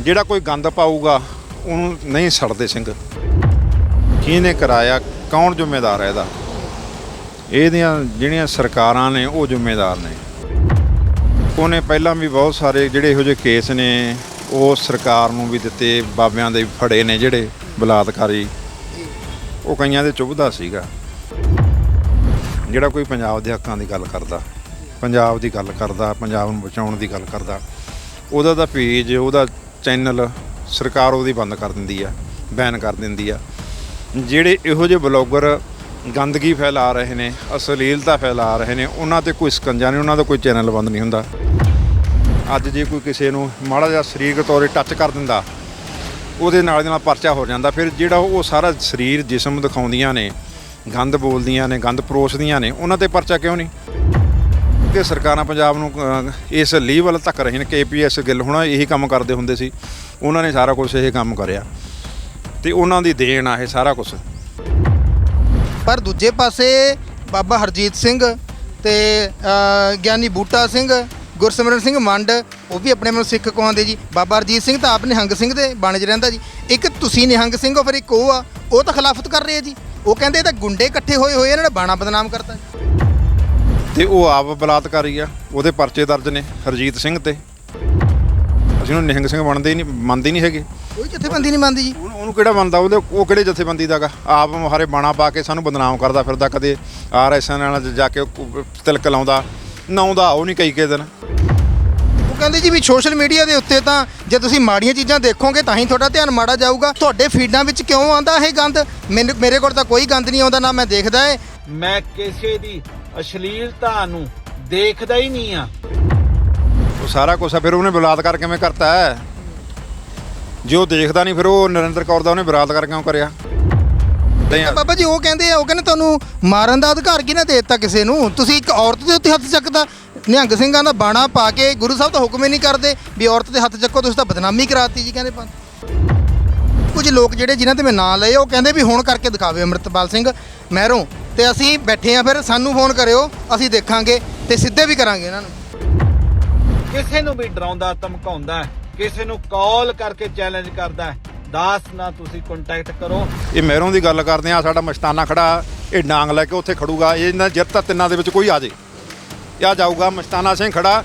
ਜਿਹੜਾ ਕੋਈ ਗੰਦ ਪਾਊਗਾ, ਉਹਨੂੰ ਨਹੀਂ ਛੱਡਦੇ ਸਿੰਘ। ਕਿਹਨੇ ਕਰਾਇਆ, ਕੌਣ ਜ਼ਿੰਮੇਦਾਰ ਹੈ ਇਹਦਾ? ਇਹਦੀਆਂ ਜਿਹੜੀਆਂ ਸਰਕਾਰਾਂ ਨੇ, ਉਹ ਜ਼ਿੰਮੇਦਾਰ ਨੇ। ਉਹਨੇ ਪਹਿਲਾਂ ਵੀ ਬਹੁਤ ਸਾਰੇ ਜਿਹੜੇ ਇਹੋ ਜਿਹੇ ਕੇਸ ਨੇ, ਉਹ ਸਰਕਾਰ ਨੂੰ ਵੀ ਦਿੱਤੇ, ਬਾਬਿਆਂ ਦੇ ਫੜੇ ਨੇ ਜਿਹੜੇ ਬਲਾਤਕਾਰੀ। ਉਹ ਕਈਆਂ ਦੇ ਚੁੱਭਦਾ ਸੀਗਾ। ਜਿਹੜਾ ਕੋਈ ਪੰਜਾਬ ਦੇ ਹੱਕਾਂ ਦੀ ਗੱਲ ਕਰਦਾ, ਪੰਜਾਬ ਦੀ ਗੱਲ ਕਰਦਾ, ਪੰਜਾਬ ਨੂੰ ਬਚਾਉਣ ਦੀ ਗੱਲ ਕਰਦਾ, ਉਹਦਾ ਤਾਂ ਪੇਜ ਉਹਦਾ ਚੈਨਲ ਸਰਕਾਰ ਉਹਦੀ ਬੰਦ ਕਰ ਦਿੰਦੀ ਆ, ਬੈਨ ਕਰ ਦਿੰਦੀ ਆ। ਜਿਹੜੇ ਇਹੋ ਜਿਹੇ ਬਲੌਗਰ ਗੰਦਗੀ ਫੈਲਾ ਰਹੇ ਨੇ, ਅਸ਼ਲੀਲਤਾ ਫੈਲਾ ਰਹੇ ਨੇ, ਉਹਨਾਂ ਤੇ ਕੋਈ ਸਕੰਜਾ ਨਹੀਂ, ਉਹਨਾਂ ਦਾ ਕੋਈ ਚੈਨਲ ਬੰਦ ਨਹੀਂ ਹੁੰਦਾ। ਅੱਜ ਜੇ ਕੋਈ ਕਿਸੇ ਨੂੰ ਮਾੜਾ ਜਿਹਾ ਸਰੀਰਕ ਤੌਰ 'ਤੇ ਟੱਚ ਕਰ ਦਿੰਦਾ, ਉਹਦੇ ਨਾਲ ਦੀ ਨਾਲ ਪਰਚਾ ਹੋ ਜਾਂਦਾ। ਫਿਰ ਜਿਹੜਾ ਉਹ ਸਾਰਾ ਸਰੀਰ ਜਿਸਮ ਦਿਖਾਉਂਦੀਆਂ ਨੇ, ਗੰਦ ਬੋਲਦੀਆਂ ਨੇ, ਗੰਦ ਪਰੋਸਦੀਆਂ ਨੇ, ਉਹਨਾਂ ਤੇ ਪਰਚਾ ਕਿਉਂ ਨਹੀਂ? ਕਿ ਸਰਕਾਰਾਂ ਪੰਜਾਬ ਨੂੰ ਅਹ, ਇਸ ਲੀਹ ਵੱਲ ਧੱਕ ਰਹੀਆਂ ਨੇ। ਕੇਪੀਐਸ ਗਿੱਲ ਹੁਣ ਇਹੀ ਕੰਮ ਕਰਦੇ ਹੁੰਦੇ ਸੀ। ਉਹਨਾਂ ਨੇ ਸਾਰਾ ਕੁਝ ਇਹ ਕੰਮ ਕਰਿਆ। ਤੇ ਉਹਨਾਂ ਦੀ ਦੇਣ ਆ ਇਹ ਸਾਰਾ ਕੁਝ ਪਰ ਦੂਜੇ ਪਾਸੇ ਬਾਬਾ ਹਰਜੀਤ ਸਿੰਘ ਤੇ ਅ, ਗਿਆਨੀ ਬੂਟਾ ਸਿੰਘ ਗੁਰਸਿਮਰਨ ਸਿੰਘ ਮੰਡ ਉਹ ਵੀ ਆਪਣੇ ਮਨ ਸਿੱਖ ਕਹਾਉਂਦੇ ਜੀ। ਬਾਬਾ ਹਰਜੀਤ ਸਿੰਘ ਤਾਂ ਆਪ ਨਿਹੰਗ ਸਿੰਘ ਦੇ ਬਣ 'ਚ ਰਹਿੰਦਾ ਜੀ। ਇੱਕ ਤੁਸੀਂ ਨਿਹੰਗ ਸਿੰਘ ਹੋ ਫਿਰ ਇੱਕ ਉਹ ਆ। ਉਹ ਤਾਂ ਖਿਲਾਫਤ ਕਰ ਰਹੇ ਆ ਜੀ। ਉਹ ਕਹਿੰਦੇ ਇਹ ਤਾਂ ਗੁੰਡੇ ਇਕੱਠੇ ਹੋਏ ਹੋਏ ਆ, ਇਹਨਾਂ ਨੇ ਬਾਣਾ ਬਦਨਾਮ ਕਰਤਾ ਤੇ ਉਹ ਆਪ ਬਲਾਤਕਾਰੀ ਆ ਉਹਦੇ ਪਰਚੇ ਦਰਜ ਨੇ ਹਰਜੀਤ ਸਿੰਘ ਤੇ। ਅਸੀਂ ਉਹਨੂੰ ਨਿਹੰਗ ਸਿੰਘ ਬਣਦੇ ਹੀ ਨਹੀਂ ਮੰਨਦੇ ਹੀ ਨਹੀਂ ਹੈਗੇ। ਕੋਈ ਜਥੇਬੰਦੀ ਨਹੀਂ ਮੰਨਦੀ ਜੀ। ਉਹਨੂੰ ਉਹਨੂੰ ਕਿਹੜਾ ਮੰਨਦਾ ਉਹਦੇ ਉਹ ਕਿਹੜੇ ਜਥੇਬੰਦੀ ਦਾਗਾ ਆਪ ਮੁਹਾਰੇ ਬਾਣਾ ਪਾ ਕੇ ਸਾਨੂੰ ਬਦਨਾਮ ਕਰਦਾ ਫਿਰਦਾ ਕਦੇ। ਆਰਐਸਐਨ ਨਾਲ ਜਾ ਕੇ ਉਹ ਤਿਲਕ ਲਾਉਂਦਾ। ਨਾਉਂਦਾ ਉਹ ਨਹੀਂ ਕਈ ਕੇ ਦਿਨ। ਉਹ ਕਹਿੰਦੇ ਜੀ ਵੀ ਸੋਸ਼ਲ ਮੀਡੀਆ ਦੇ ਉੱਤੇ ਤਾਂ ਜੇ ਤੁਸੀਂ ਮਾੜੀਆਂ ਚੀਜ਼ਾਂ ਦੇਖੋਗੇ ਤਾਂ ਹੀ ਤੁਹਾਡਾ ਧਿਆਨ ਮਾੜਾ ਜਾਊਗਾ। ਤੁਹਾਡੇ ਫੀਡਾਂ ਵਿੱਚ ਕਿਉਂ ਆਂਦਾ ਇਹ ਗੰਦ? ਮੈਨੂੰ ਮੇਰੇ ਕੋਲ ਤਾਂ ਕੋਈ ਗੰਦ ਨਹੀਂ ਆਉਂਦਾ ਨਾ ਮੈਂ ਦੇਖਦਾ ਏ। ਮੈਂ ਕਿਸੇ ਦੀ ਅਸ਼ਲੀਲਤਾ ਨੂੰ ਦੇਖਦਾ ਹੀ ਨਹੀਂ ਆ ਉਹ ਸਾਰਾ ਕੁਛ ਆ ਫਿਰ ਉਹਨੇ ਬਲਾਤਕਾਰ ਕਿਵੇਂ ਕਰਤਾ ਹੈ? ਜੇ ਉਹ ਦੇਖਦਾ ਨਹੀਂ ਫਿਰ ਉਹ ਨਰਿੰਦਰ ਕੌਰ ਦਾ ਉਹਨੇ ਬਲਾਤਕਾਰ ਕਿਉਂ ਕਰਿਆ? ਨਹੀਂ ਬਾਬਾ ਜੀ ਉਹ ਕਹਿੰਦੇ ਆ ਉਹ ਕਹਿੰਦੇ ਤੁਹਾਨੂੰ ਮਾਰਨ ਦਾ ਅਧਿਕਾਰ ਕਿਹਨੇ ਦੇ ਦਿੱਤਾ ਕਿਸੇ ਨੂੰ? ਤੁਸੀਂ ਇੱਕ ਔਰਤ ਦੇ ਉੱਤੇ ਹੱਥ ਚੱਕਦਾ ਨਿਹੰਗ ਸਿੰਘਾਂ ਦਾ ਬਾਣਾ ਪਾ ਕੇ ਗੁਰੂ ਸਾਹਿਬ ਤਾਂ ਹੁਕਮ ਹੀ ਨਹੀਂ ਕਰਦੇ ਵੀ ਔਰਤ ਦੇ ਹੱਥ ਚੱਕੋ ਤੁਸੀਂ ਤਾਂ ਬਦਨਾਮੀ ਕਰਾਤੀ ਜੀ ਕਹਿੰਦੇ ਪੰਥ ਕੁਝ ਲੋਕ ਜਿਹੜੇ ਜਿਨ੍ਹਾਂ ਤੇ ਮੈਂ ਨਾਂ ਲਏ ਉਹ ਕਹਿੰਦੇ ਵੀ ਹੁਣ ਕਰਕੇ ਦਿਖਾਵੇ ਅੰਮ੍ਰਿਤਪਾਲ ਸਿੰਘ ਮਹਿਰੋਂ। ਤੇ ਅਸੀਂ ਬੈਠੇ ਆ ਫਿਰ ਸਾਨੂੰ ਫੋਨ ਕਰਿਓ ਅਸੀਂ ਦੇਖਾਂਗੇ ਤੇ ਸਿੱਧੇ ਵੀ ਕਰਾਂਗੇ ਇਹਨਾਂ ਨੂੰ। ਕਿਸੇ ਨੂੰ ਵੀ ਡਰਾਉਂਦਾ ਧਮਕਾਉਂਦਾ ਕਿਸੇ ਨੂੰ ਕਾਲ ਕਰਕੇ ਚੈਲੰਜ ਕਰਦਾ। ਦਾਸ ਨਾਲ ਤੁਸੀਂ ਕੰਟੈਕਟ ਕਰੋ। ਇਹ ਮਹਿਰੋਂ ਦੀ ਗੱਲ ਕਰਦੇ ਆ ਸਾਡਾ ਮਸਤਾਨਾ ਖੜਾ ਇਹ ਡਾਂਗ ਲੈ ਕੇ ਉੱਥੇ ਖੜੂਗਾ ਇਹ ਇਹਨਾਂ ਜਿੱਤ ਤਾਂ ਤਿੰਨਾਂ ਦੇ ਵਿੱਚ ਕੋਈ ਆ ਜੇ। ਆ ਜਾਊਗਾ ਮਸਤਾਨਾ ਸਿੰਘ ਖੜਾ।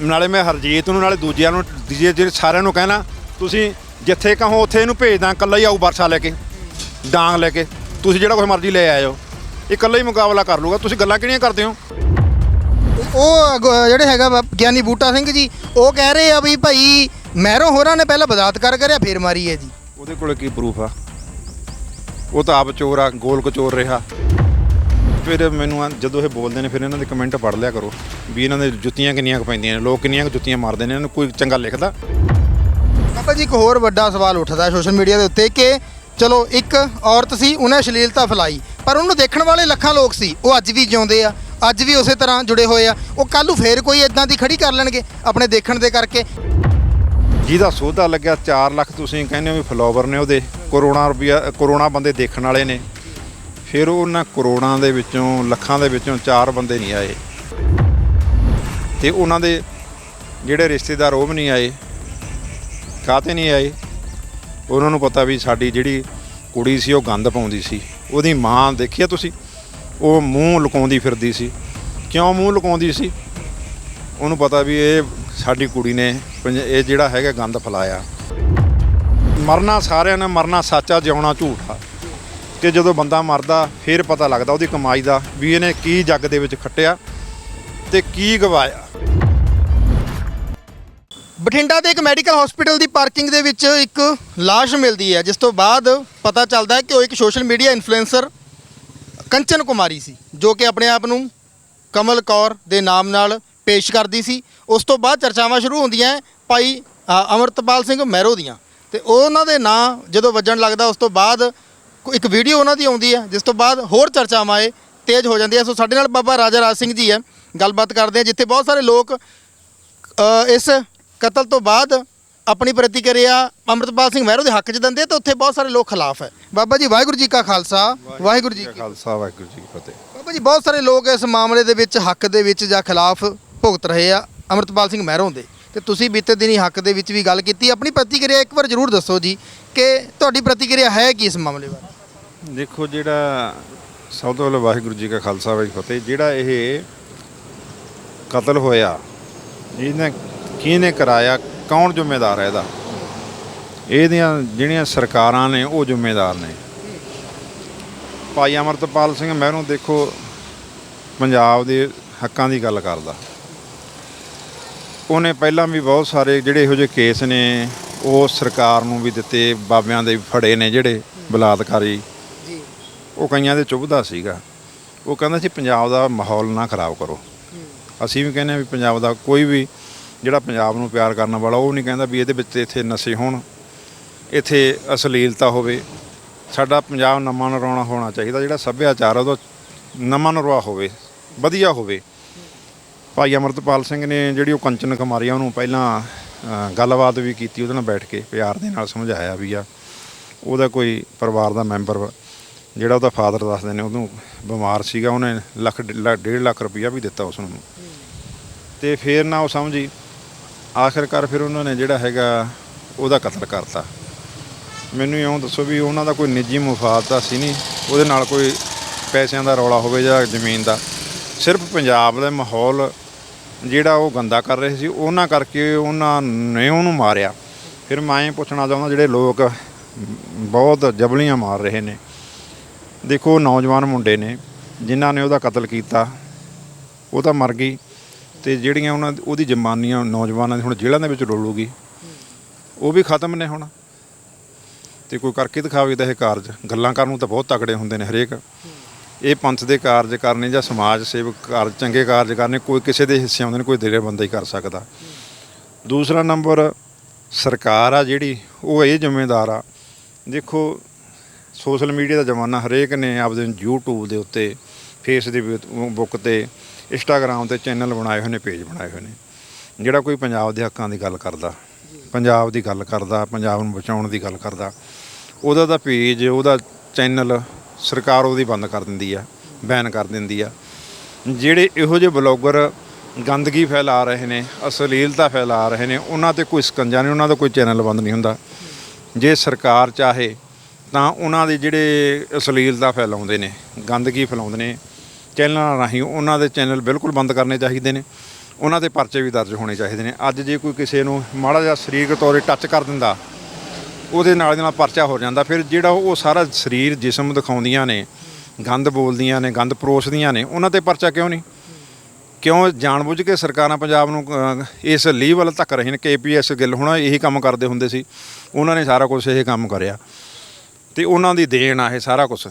ਨਾਲੇ ਮੈਂ ਹਰਜੀਤ ਨੂੰ ਨਾਲੇ ਦੂਜਿਆਂ ਨੂੰ ਦੂਜੇ ਜਿਹੜੇ ਸਾਰਿਆਂ ਨੂੰ ਕਹਿਣਾ ਤੁਸੀਂ ਜਿੱਥੇ ਕਹੋ ਉੱਥੇ ਇਹਨੂੰ ਭੇਜਦਾ ਇਕੱਲਾ ਹੀ ਆਊ ਵਰਸ਼ਾ ਲੈ ਕੇ ਡਾਂਗ ਲੈ ਕੇ। ਤੁਸੀਂ ਜਿਹੜਾ ਕੁਝ ਮਰਜ਼ੀ ਲੈ ਆਇਓ। ਇਹ ਇਕੱਲਾ ਹੀ ਮੁਕਾਬਲਾ ਕਰ ਲੂਗਾ। ਤੁਸੀਂ ਗੱਲਾਂ ਕਿਹੜੀਆਂ ਕਰਦੇ ਹੋ? ਉਹ ਅਗ- ਜਿਹੜੇ ਹੈਗਾ ਵਾ ਗਿਆਨੀ ਬੂਟਾ ਸਿੰਘ ਜੀ ਉਹ ਕਹਿ ਰਹੇ ਆ ਵੀ ਭਾਈ ਮਹਿਰੋਂ ਹੋਰਾਂ ਨੇ ਪਹਿਲਾਂ ਬਲਾਤਕਾਰ ਕਰਿਆ ਫੇਰ ਮਾਰੀ ਹੈ ਜੀ। ਉਹਦੇ ਕੋਲੇ ਕੀ ਪ੍ਰੂਫ ਆ? ਉਹ ਤਾਂ ਆਪ ਚੋਰ ਆ ਗੋਲ ਕਚੋਰ ਰਿਹਾ। ਫਿਰ ਮੈਨੂੰ ਆ- ਜਦੋਂ ਇਹ ਬੋਲਦੇ ਨੇ ਫਿਰ ਇਹਨਾਂ ਦੇ ਕਮੈਂਟ ਪੜ੍ਹ ਲਿਆ ਕਰੋ ਵੀ ਇਹਨਾਂ ਦੇ ਜੁੱਤੀਆਂ ਕਿੰਨੀਆਂ ਕੁ ਪੈਂਦੀਆਂ ਨੇ ਲੋਕ ਕਿੰਨੀਆਂ ਕੁ ਜੁੱਤੀਆਂ ਮਾਰਦੇ ਨੇ ਇਹਨਾਂ ਨੂੰ ਕੋਈ ਚੰਗਾ ਲਿਖਦਾ? ਬਾਬਾ ਜੀ ਇੱਕ ਹੋਰ ਵੱਡਾ ਸਵਾਲ ਉੱਠਦਾ ਸੋਸ਼ਲ ਮੀਡੀਆ ਦੇ ਉੱਤੇ ਕਿ ਚਲੋ, ਇੱਕ ਔਰਤ ਸੀ, ਉਹਨੇ ਅਸ਼ਲੀਲਤਾ ਫੈਲਾਈ। ਪਰ ਉਹਨੂੰ ਦੇਖਣ ਵਾਲੇ ਲੱਖਾਂ ਲੋਕ ਸੀ, ਉਹ ਅੱਜ ਵੀ ਜਿਉਂਦੇ ਆ, ਅੱਜ ਵੀ ਉਸੇ ਤਰ੍ਹਾਂ ਜੁੜੇ ਹੋਏ ਆ। ਉਹ ਕੱਲ ਨੂੰ ਫੇਰ ਕੋਈ ਇਦਾਂ ਦੀ ਖੜੀ ਕਰ ਲੈਣਗੇ, ਆਪਣੇ ਦੇਖਣ ਦੇ ਕਰਕੇ। ਜਿਹਦਾ ਸੋਧਾ ਲੱਗਿਆ 4 ਲੱਖ ਤੁਸੀਂ ਕਹਿੰਦੇ ਹੋ ਵੀ ਫਲੋਵਰ ਨੇ ਉਹਦੇ ਕਰੋਨਾ ਰੁਪਿਆ ਕਰੋਨਾ ਬੰਦੇ ਦੇਖਣ ਵਾਲੇ ਨੇ। ਫਿਰ ਉਹਨਾਂ ਕਰੋੜਾਂ ਦੇ ਵਿੱਚੋਂ, ਲੱਖਾਂ ਦੇ ਵਿੱਚੋਂ 4 ਬੰਦੇ ਨਹੀਂ ਆਏ। ਤੇ ਉਹਨਾਂ ਦੇ ਜਿਹੜੇ ਰਿਸ਼ਤੇਦਾਰ ਉਹ ਵੀ ਨਹੀਂ ਆਏ, ਕਾਹਤੇ ਨਹੀਂ ਆਏ? ਉਹਨਾਂ ਨੂੰ ਪਤਾ ਵੀ ਸਾਡੀ ਜਿਹੜੀ ਕੁੜੀ ਸੀ, ਉਹ ਗੰਦ ਪਾਉਂਦੀ ਸੀ। ਉਹਦੀ ਮਾਂ ਦੇਖਿਆ ਤੁਸੀਂ? ਉਹ ਮੂੰਹ ਲੁਕਾਉਂਦੀ ਫਿਰਦੀ ਸੀ। ਕਿਉਂ ਮੂੰਹ ਲੁਕਾਉਂਦੀ ਸੀ? ਉਹਨੂੰ ਪਤਾ ਵੀ ਇਹ ਸਾਡੀ ਕੁੜੀ ਨੇ ਪੰਜ- ਇਹ ਜਿਹੜਾ ਹੈਗਾ ਗੰਦ ਫਲਾਇਆ। ਮਰਨਾ, ਸਾਰਿਆਂ ਨੇ ਮਰਨਾ ਸੱਚਾ ਜਿਉਣਾ ਝੂਠਾ ਕਿ ਜਦੋਂ ਬੰਦਾ ਮਰਦਾ, ਫਿਰ ਪਤਾ ਲੱਗਦਾ ਉਹਦੀ ਕਮਾਈ ਦਾ ਵੀ ਇਹਨੇ ਕੀ ਜੱਗ ਦੇ ਵਿੱਚ ਖੱਟਿਆ ਤੇ ਕੀ ਗਵਾਇਆ। ਬਠਿੰਡਾ ਦੇ ਇੱਕ ਮੈਡੀਕਲ ਹਸਪੀਟਲ ਦੀ ਪਾਰਕਿੰਗ ਦੇ ਵਿੱਚ ਇੱਕ ਲਾਸ਼ ਮਿਲਦੀ ਹੈ ਜਿਸ ਤੋਂ ਬਾਅਦ ਪਤਾ ਚੱਲਦਾ ਹੈ ਕਿ ਉਹ ਇੱਕ social media influencer Kanchan Kumari ਸੀ ਜੋ ਕਿ ਆਪਣੇ ਆਪ ਨੂੰ ਕਮਲ ਕੌਰ ਦੇ ਨਾਮ ਨਾਲ ਪੇਸ਼ ਕਰਦੀ ਸੀ। ਉਸ ਤੋਂ ਬਾਅਦ ਚਰਚਾਵਾਂ ਸ਼ੁਰੂ ਹੁੰਦੀਆਂ ਹੈ ਭਾਈ ਅ, ਅਮਰਤਪਾਲ ਸਿੰਘ ਮਹਿਰੋ ਦੀਆਂ। ਤੇ ਉਹਨਾਂ ਦੇ ਨਾਂ ਜਦੋਂ ਵੱਜਣ ਲੱਗਦਾ ਉਸ ਤੋਂ ਬਾਅਦ ਕੋ- ਇੱਕ ਵੀਡੀਓ ਉਹਨਾਂ ਦੀ ਆਉਂਦੀ ਹੈ ਜਿਸ ਤੋਂ ਬਾਅਦ ਹੋਰ ਚਰਚਾਵਾਂ ਇਹ ਤੇਜ਼ ਹੋ ਜਾਂਦੀਆਂ। ਸੋ ਸਾਡੇ ਨਾਲ ਬਾਬਾ ਰਾਜਾ ਰਾਜ ਸਿੰਘ ਜੀ ਹੈ। ਗੱਲਬਾਤ ਕਰਦੇ ਆ ਜਿੱਥੇ ਬਹੁਤ ਸਾਰੇ ਲੋਕ ਇਸ ਕਤਲ ਤੋਂ ਬਾਅਦ ਆਪਣੀ ਪ੍ਰਤੀਕਿਰਿਆ ਅੰਮ੍ਰਿਤਪਾਲ ਸਿੰਘ ਮਹਿਰੋ ਦੇ ਹੱਕ 'ਚ ਦਿੰਦੇ ਤੇ ਉੱਥੇ ਬਹੁਤ ਸਾਰੇ ਲੋਕ ਖਿਲਾਫ ਹੈ। ਬਾਬਾ ਜੀ ਵਾਹਿਗੁਰੂ ਜੀ ਕਾ ਖਾਲਸਾ ਵਾਹਿਗੁਰੂ ਜੀ ਕੀ ਖਾਲਸਾ ਵਾਹਿਗੁਰੂ ਜੀ ਕੀ ਫਤਿਹ। ਬਾਬਾ ਜੀ ਬਹੁਤ ਸਾਰੇ ਲੋਕ ਇਸ ਮਾਮਲੇ ਦੇ ਵਿੱਚ ਹੱਕ ਦੇ ਵਿੱਚ ਜਾਂ ਖਿਲਾਫ ਭੁਗਤ ਰਹੇ ਆ ਅੰਮ੍ਰਿਤਪਾਲ ਸਿੰਘ ਮਹਿਰੋਂ ਦੇ। ਤੇ ਤੁਸੀਂ ਬੀਤੇ ਦਿਨੀ ਹੱਕ ਦੇ ਵਿੱਚ ਵੀ ਗੱਲ ਕੀਤੀ। ਆਪਣੀ ਪ੍ਰਤੀਕਿਰਿਆ ਇੱਕ ਵਾਰ ਜ਼ਰੂਰ ਦੱਸੋ ਜੀ ਕਿ ਤੁਹਾਡੀ ਪ੍ਰਤੀਕਿਰਿਆ ਹੈ ਕੀ ਇਸ ਮਾਮਲੇ ਬਾਰੇ? ਦੇਖੋ ਜਿਹੜਾ ਸਭ ਤੋਂ ਪਹਿਲਾਂ ਵਾਹਿਗੁਰੂ ਜੀ ਕਾ ਖਾਲਸਾ ਵਾਹਿਗੁਰੂ ਜੀ ਕੀ ਫਤਿਹ ਜਿਹੜਾ ਇਹ ਕਤਲ ਹੋਇਆ ਇਹਨੇ ਕਿਹਨੇ ਕਰਾਇਆ ਕੌਣ ਜ਼ਿੰਮੇਦਾਰ ਹੈ ਇਹਦਾ? ਇਹਦੀਆਂ ਜਿਹੜੀਆਂ ਸਰਕਾਰਾਂ ਨੇ ਉਹ ਜ਼ਿੰਮੇਦਾਰ ਨੇ। ਭਾਈ ਅਮਰਤਪਾਲ ਸਿੰਘ ਮਹਿਰੋਂ ਦੇਖੋ ਪੰਜਾਬ ਦੇ ਹੱਕਾਂ ਦੀ ਗੱਲ ਕਰਦਾ। ਉਹਨੇ ਪਹਿਲਾਂ ਵੀ ਬਹੁਤ ਸਾਰੇ ਜਿਹੜੇ ਇਹੋ ਜਿਹੇ ਕੇਸ ਨੇ ਉਹ ਸਰਕਾਰ ਨੂੰ ਵੀ ਦਿੱਤੇ ਬਾਬਿਆਂ ਦੇ ਫੜੇ ਨੇ ਜਿਹੜੇ ਬਲਾਤਕਾਰੀ। ਜੀ। ਉਹ ਕਈਆਂ ਦੇ ਚੁੱਭਦਾ ਸੀਗਾ। ਉਹ ਕਹਿੰਦਾ ਸੀ ਪੰਜਾਬ ਦਾ ਮਾਹੌਲ ਨਾ ਖਰਾਬ ਕਰੋ। ਅਸੀਂ ਵੀ ਕਹਿੰਦੇ ਆ ਵੀ ਪੰਜਾਬ ਦਾ ਕੋਈ ਵੀ ਜਿਹੜਾ ਪੰਜਾਬ ਨੂੰ ਪਿਆਰ ਕਰਨ ਵਾਲਾ, ਉਹ ਨਹੀਂ ਕਹਿੰਦਾ ਵੀ ਇਹਦੇ ਵਿੱਚ ਇੱਥੇ ਨਸ਼ੇ ਹੋਣ। ਇੱਥੇ ਅਸ਼ਲੀਲਤਾ ਹੋਵੇ। ਸਾਡਾ ਪੰਜਾਬ ਨਵਾਂ ਨਰੋਣਾ ਹੋਣਾ ਚਾਹੀਦਾ, ਜਿਹੜਾ ਸੱਭਿਆਚਾਰ ਆ, ਉਹਦਾ ਨਵਾਂ ਨਰਵਾ ਹੋਵੇ, ਵਧੀਆ ਹੋਵੇ। ਭਾਈ ਅਮਰਤਪਾਲ ਸਿੰਘ ਨੇ ਜਿਹੜੀ ਉਹ ਕੰਚਨ ਕੁਮਾਰੀ ਆ ਉਹਨੂੰ ਪਹਿਲਾਂ ਗੱਲਬਾਤ ਵੀ ਕੀਤੀ, ਉਹਦੇ ਨਾਲ ਬੈਠ ਕੇ ਪਿਆਰ ਦੇ ਨਾਲ ਸਮਝਾਇਆ ਵੀ ਆ। ਉਹਦਾ ਕੋਈ ਪਰਿਵਾਰ ਦਾ ਮੈਂਬਰ ਜਿਹੜਾ ਉਹਦਾ ਫਾਦਰ ਦੱਸਦੇ ਨੇ, ਉਹਨੂੰ ਬਿਮਾਰ ਸੀਗਾ, ਉਹਨੇ ਲੱਖ ਡੇ- ਲ- ਡੇਢ ਲੱਖ ਰੁਪਈਆ ਵੀ ਦਿੱਤਾ ਉਸ ਨੂੰ ਤੇ ਫੇਰ ਨਾ ਉਹ ਸਮਝੀ। ਆਖਿਰਕਾਰ ਫਿਰ ਉਹਨਾਂ ਨੇ ਜਿਹੜਾ ਹੈਗਾ ਉਹਦਾ ਕਤਲ ਕਰਤਾ। ਮੈਨੂੰ ਇਉਂ ਦੱਸੋ ਵੀ ਉਹਨਾਂ ਦਾ ਕੋਈ ਨਿੱਜੀ ਮੁਫਾਦ ਤਾਂ ਸੀ ਨਹੀਂ, ਉਹਦੇ ਨਾਲ ਕੋਈ ਪੈਸਿਆਂ ਦਾ ਰੌਲਾ ਹੋਵੇ ਜਾਂ ਜ਼ਮੀਨ ਦਾ। ਸਿਰਫ ਪੰਜਾਬ ਦਾ ਮਾਹੌਲ ਜਿਹੜਾ ਉਹ ਗੰਦਾ ਕਰ ਰਹੇ ਸੀ, ਉਹਨਾਂ ਕਰਕੇ ਉਹਨਾਂ ਨੇ ਉਹਨੂੰ ਮਾਰਿਆ। ਫਿਰ ਮੈਂ ਇਹ ਪੁੱਛਣਾ ਚਾਹੁੰਦਾ, ਜਿਹੜੇ ਲੋਕ ਬਹੁਤ ਜਬਲੀਆਂ ਮਾਰ ਰਹੇ ਨੇ। ਦੇਖੋ ਨੌਜਵਾਨ ਮੁੰਡੇ ਨੇ, ਜਿਨ੍ਹਾਂ ਨੇ ਉਹਦਾ ਕਤਲ ਕੀਤਾ, ਉਹ ਤਾਂ ਮਰ ਗਈ। ਤੇ ਜਿਹੜੀਆਂ ਉਹਨਾਂ ਉਹਦੀ ਜਮਾਨੀਆਂ ਨੌਜਵਾਨਾਂ ਦੀ ਹੁਣ ਜੇਲ੍ਹਾਂ ਦੇ ਵਿੱਚ ਡੋਲੂਗੀ ਉਹ ਵੀ ਖਤਮ ਨੇ ਹੁਣ। ਤੇ ਕੋਈ ਕਰਕੇ ਦਿਖਾਵੇ ਤਾਂ ਇਹ ਕਾਰਜ। ਗੱਲਾਂ ਕਰਨ ਨੂੰ ਤਾਂ ਬਹੁਤ ਤਕੜੇ ਹੁੰਦੇ ਨੇ ਹਰੇਕ। ਇਹ ਪੰਥ ਦੇ ਕਾਰਜ ਕਰਨੇ ਜਾਂ ਸਮਾਜ ਸੇਵਕ ਕਾਰਜ, ਚੰਗੇ ਕਾਰਜ ਕਰਨੇ ਕੋਈ ਕਿਸੇ ਦੇ ਹਿੱਸੇ ਆਉਂਦੇ ਨੇ, ਕੋਈ ਦਿਲੇ ਬੰਦਾ ਹੀ ਕਰ ਸਕਦਾ। ਦੂਸਰਾ ਨੰਬਰ, ਸਰਕਾਰ ਆ ਜਿਹੜੀ, ਉਹ ਇਹ ਜ਼ਿੰਮੇਦਾਰ ਆ। ਦੇਖੋ, ਸੋਸ਼ਲ ਮੀਡੀਆ ਦਾ ਜ਼ਮਾਨਾ ਹਰੇਕ ਨੇ ਆਪਦੇ YouTube ਦੇ ਉੱਤੇ ਫੇਸ ਦੇ ਬੁੱਕ ਤੇ ਇੰਸਟਾਗ੍ਰam ਤੇ ਚੈਨਲ ਬਣਾਏ ਹੋਏ ਨੇ ਪੇਜ ਬਣਾਏ ਹੋਏ ਨੇ। ਜਿਹੜਾ ਕੋਈ ਪੰਜਾਬ ਦੇ ਹੱਕਾਂ ਦੀ ਗੱਲ ਕਰਦਾ, ਪੰਜਾਬ ਦੀ ਗੱਲ ਕਰਦਾ, ਪੰਜਾਬ ਨੂੰ ਬਚਾਉਣ ਦੀ ਗੱਲ ਕਰਦਾ, ਉਹਦਾ ਤਾਂ ਪੇਜ ਉਹਦਾ ਚੈਨਲ ਸਰਕਾਰ ਉਹਦੀ ਬੰਦ ਕਰ ਦਿੰਦੀ ਆ ਬੈਨ ਕਰ ਦਿੰਦੀ ਆ। ਜਿਹੜੇ ਇਹੋ ਜਿਹੇ ਬਲੌਗਰ ਗੰਦਗੀ ਫੈਲਾ ਰਹੇ ਨੇ, ਅਸ਼ਲੀਲਤਾ ਫੈਲਾ ਰਹੇ ਨੇ, ਉਹਨਾਂ ਤੇ ਕੋਈ ਸਕੰਜਾ ਨਹੀਂ, ਉਹਨਾਂ ਦਾ ਕੋਈ ਚੈਨਲ ਬੰਦ ਨਹੀਂ ਹੁੰਦਾ। ਜੇ ਸਰਕਾਰ ਚਾਹੇ, ਤਾਂ ਉਹਨਾਂ ਦੇ ਜਿਹੜੇ ਅਸ਼ਲੀਲਤਾ ਫੈਲਾਉਂਦੇ ਨੇ, ਗੰਦਗੀ ਫੈਲਾਉਂਦੇ ਨੇ ਚੈਨਲਾਂ ਰਾਹੀਂ ਉਹਨਾਂ ਦੇ ਚੈਨਲ ਬਿਲਕੁਲ ਬੰਦ ਕਰਨੇ ਚਾਹੀਦੇ ਨੇ। ਉਹਨਾਂ ਦੇ ਪਰਚੇ ਵੀ ਦਰਜ ਹੋਣੇ ਚਾਹੀਦੇ ਨੇ। ਅੱਜ ਜੇ ਕੋਈ ਕਿਸੇ ਨੂੰ ਮਾੜਾ ਜਿਹਾ ਸਰੀਰਕ ਤੌਰ 'ਤੇ ਟੱਚ ਕਰ ਦਿੰਦਾ, ਉਹਦੇ ਨਾਲ ਦੇ ਨਾਲ ਪਰਚਾ ਹੋ ਜਾਂਦਾ, ਫਿਰ ਜਿਹੜਾ ਉਹ ਸਾਰਾ ਸਰੀਰ ਜਿਸਮ ਦਿਖਾਉਂਦੀਆਂ ਨੇ, ਗੰਦ ਬੋਲਦੀਆਂ ਨੇ, ਗੰਦ ਪਰੋਸਦੀਆਂ ਨੇ, ਉਹਨਾਂ ਤੇ ਪਰਚਾ ਕਿਉਂ ਨਹੀਂ? ਕਿਉਂ? ਜਾਣਬੁੱਝ ਕੇ ਸਰਕਾਰਾਂ ਪੰਜਾਬ ਨੂੰ ਇਸ ਲੀਹ ਵੱਲ ਧੱਕ ਰਹੀਆਂ ਨੇ। ਕੇਪੀਐਸ ਗਿੱਲ ਹੁਣ ਇਹੀ ਕੰਮ ਕਰਦੇ ਹੁੰਦੇ ਸੀ। ਉਹਨਾਂ ਨੇ ਸਾਰਾ ਕੁਝ ਇਹ ਕੰਮ ਕਰਿਆ। ਤੇ ਉਹਨਾਂ ਦੀ ਦੇਣ ਆ ਇਹ ਸਾਰਾ ਕੁਝ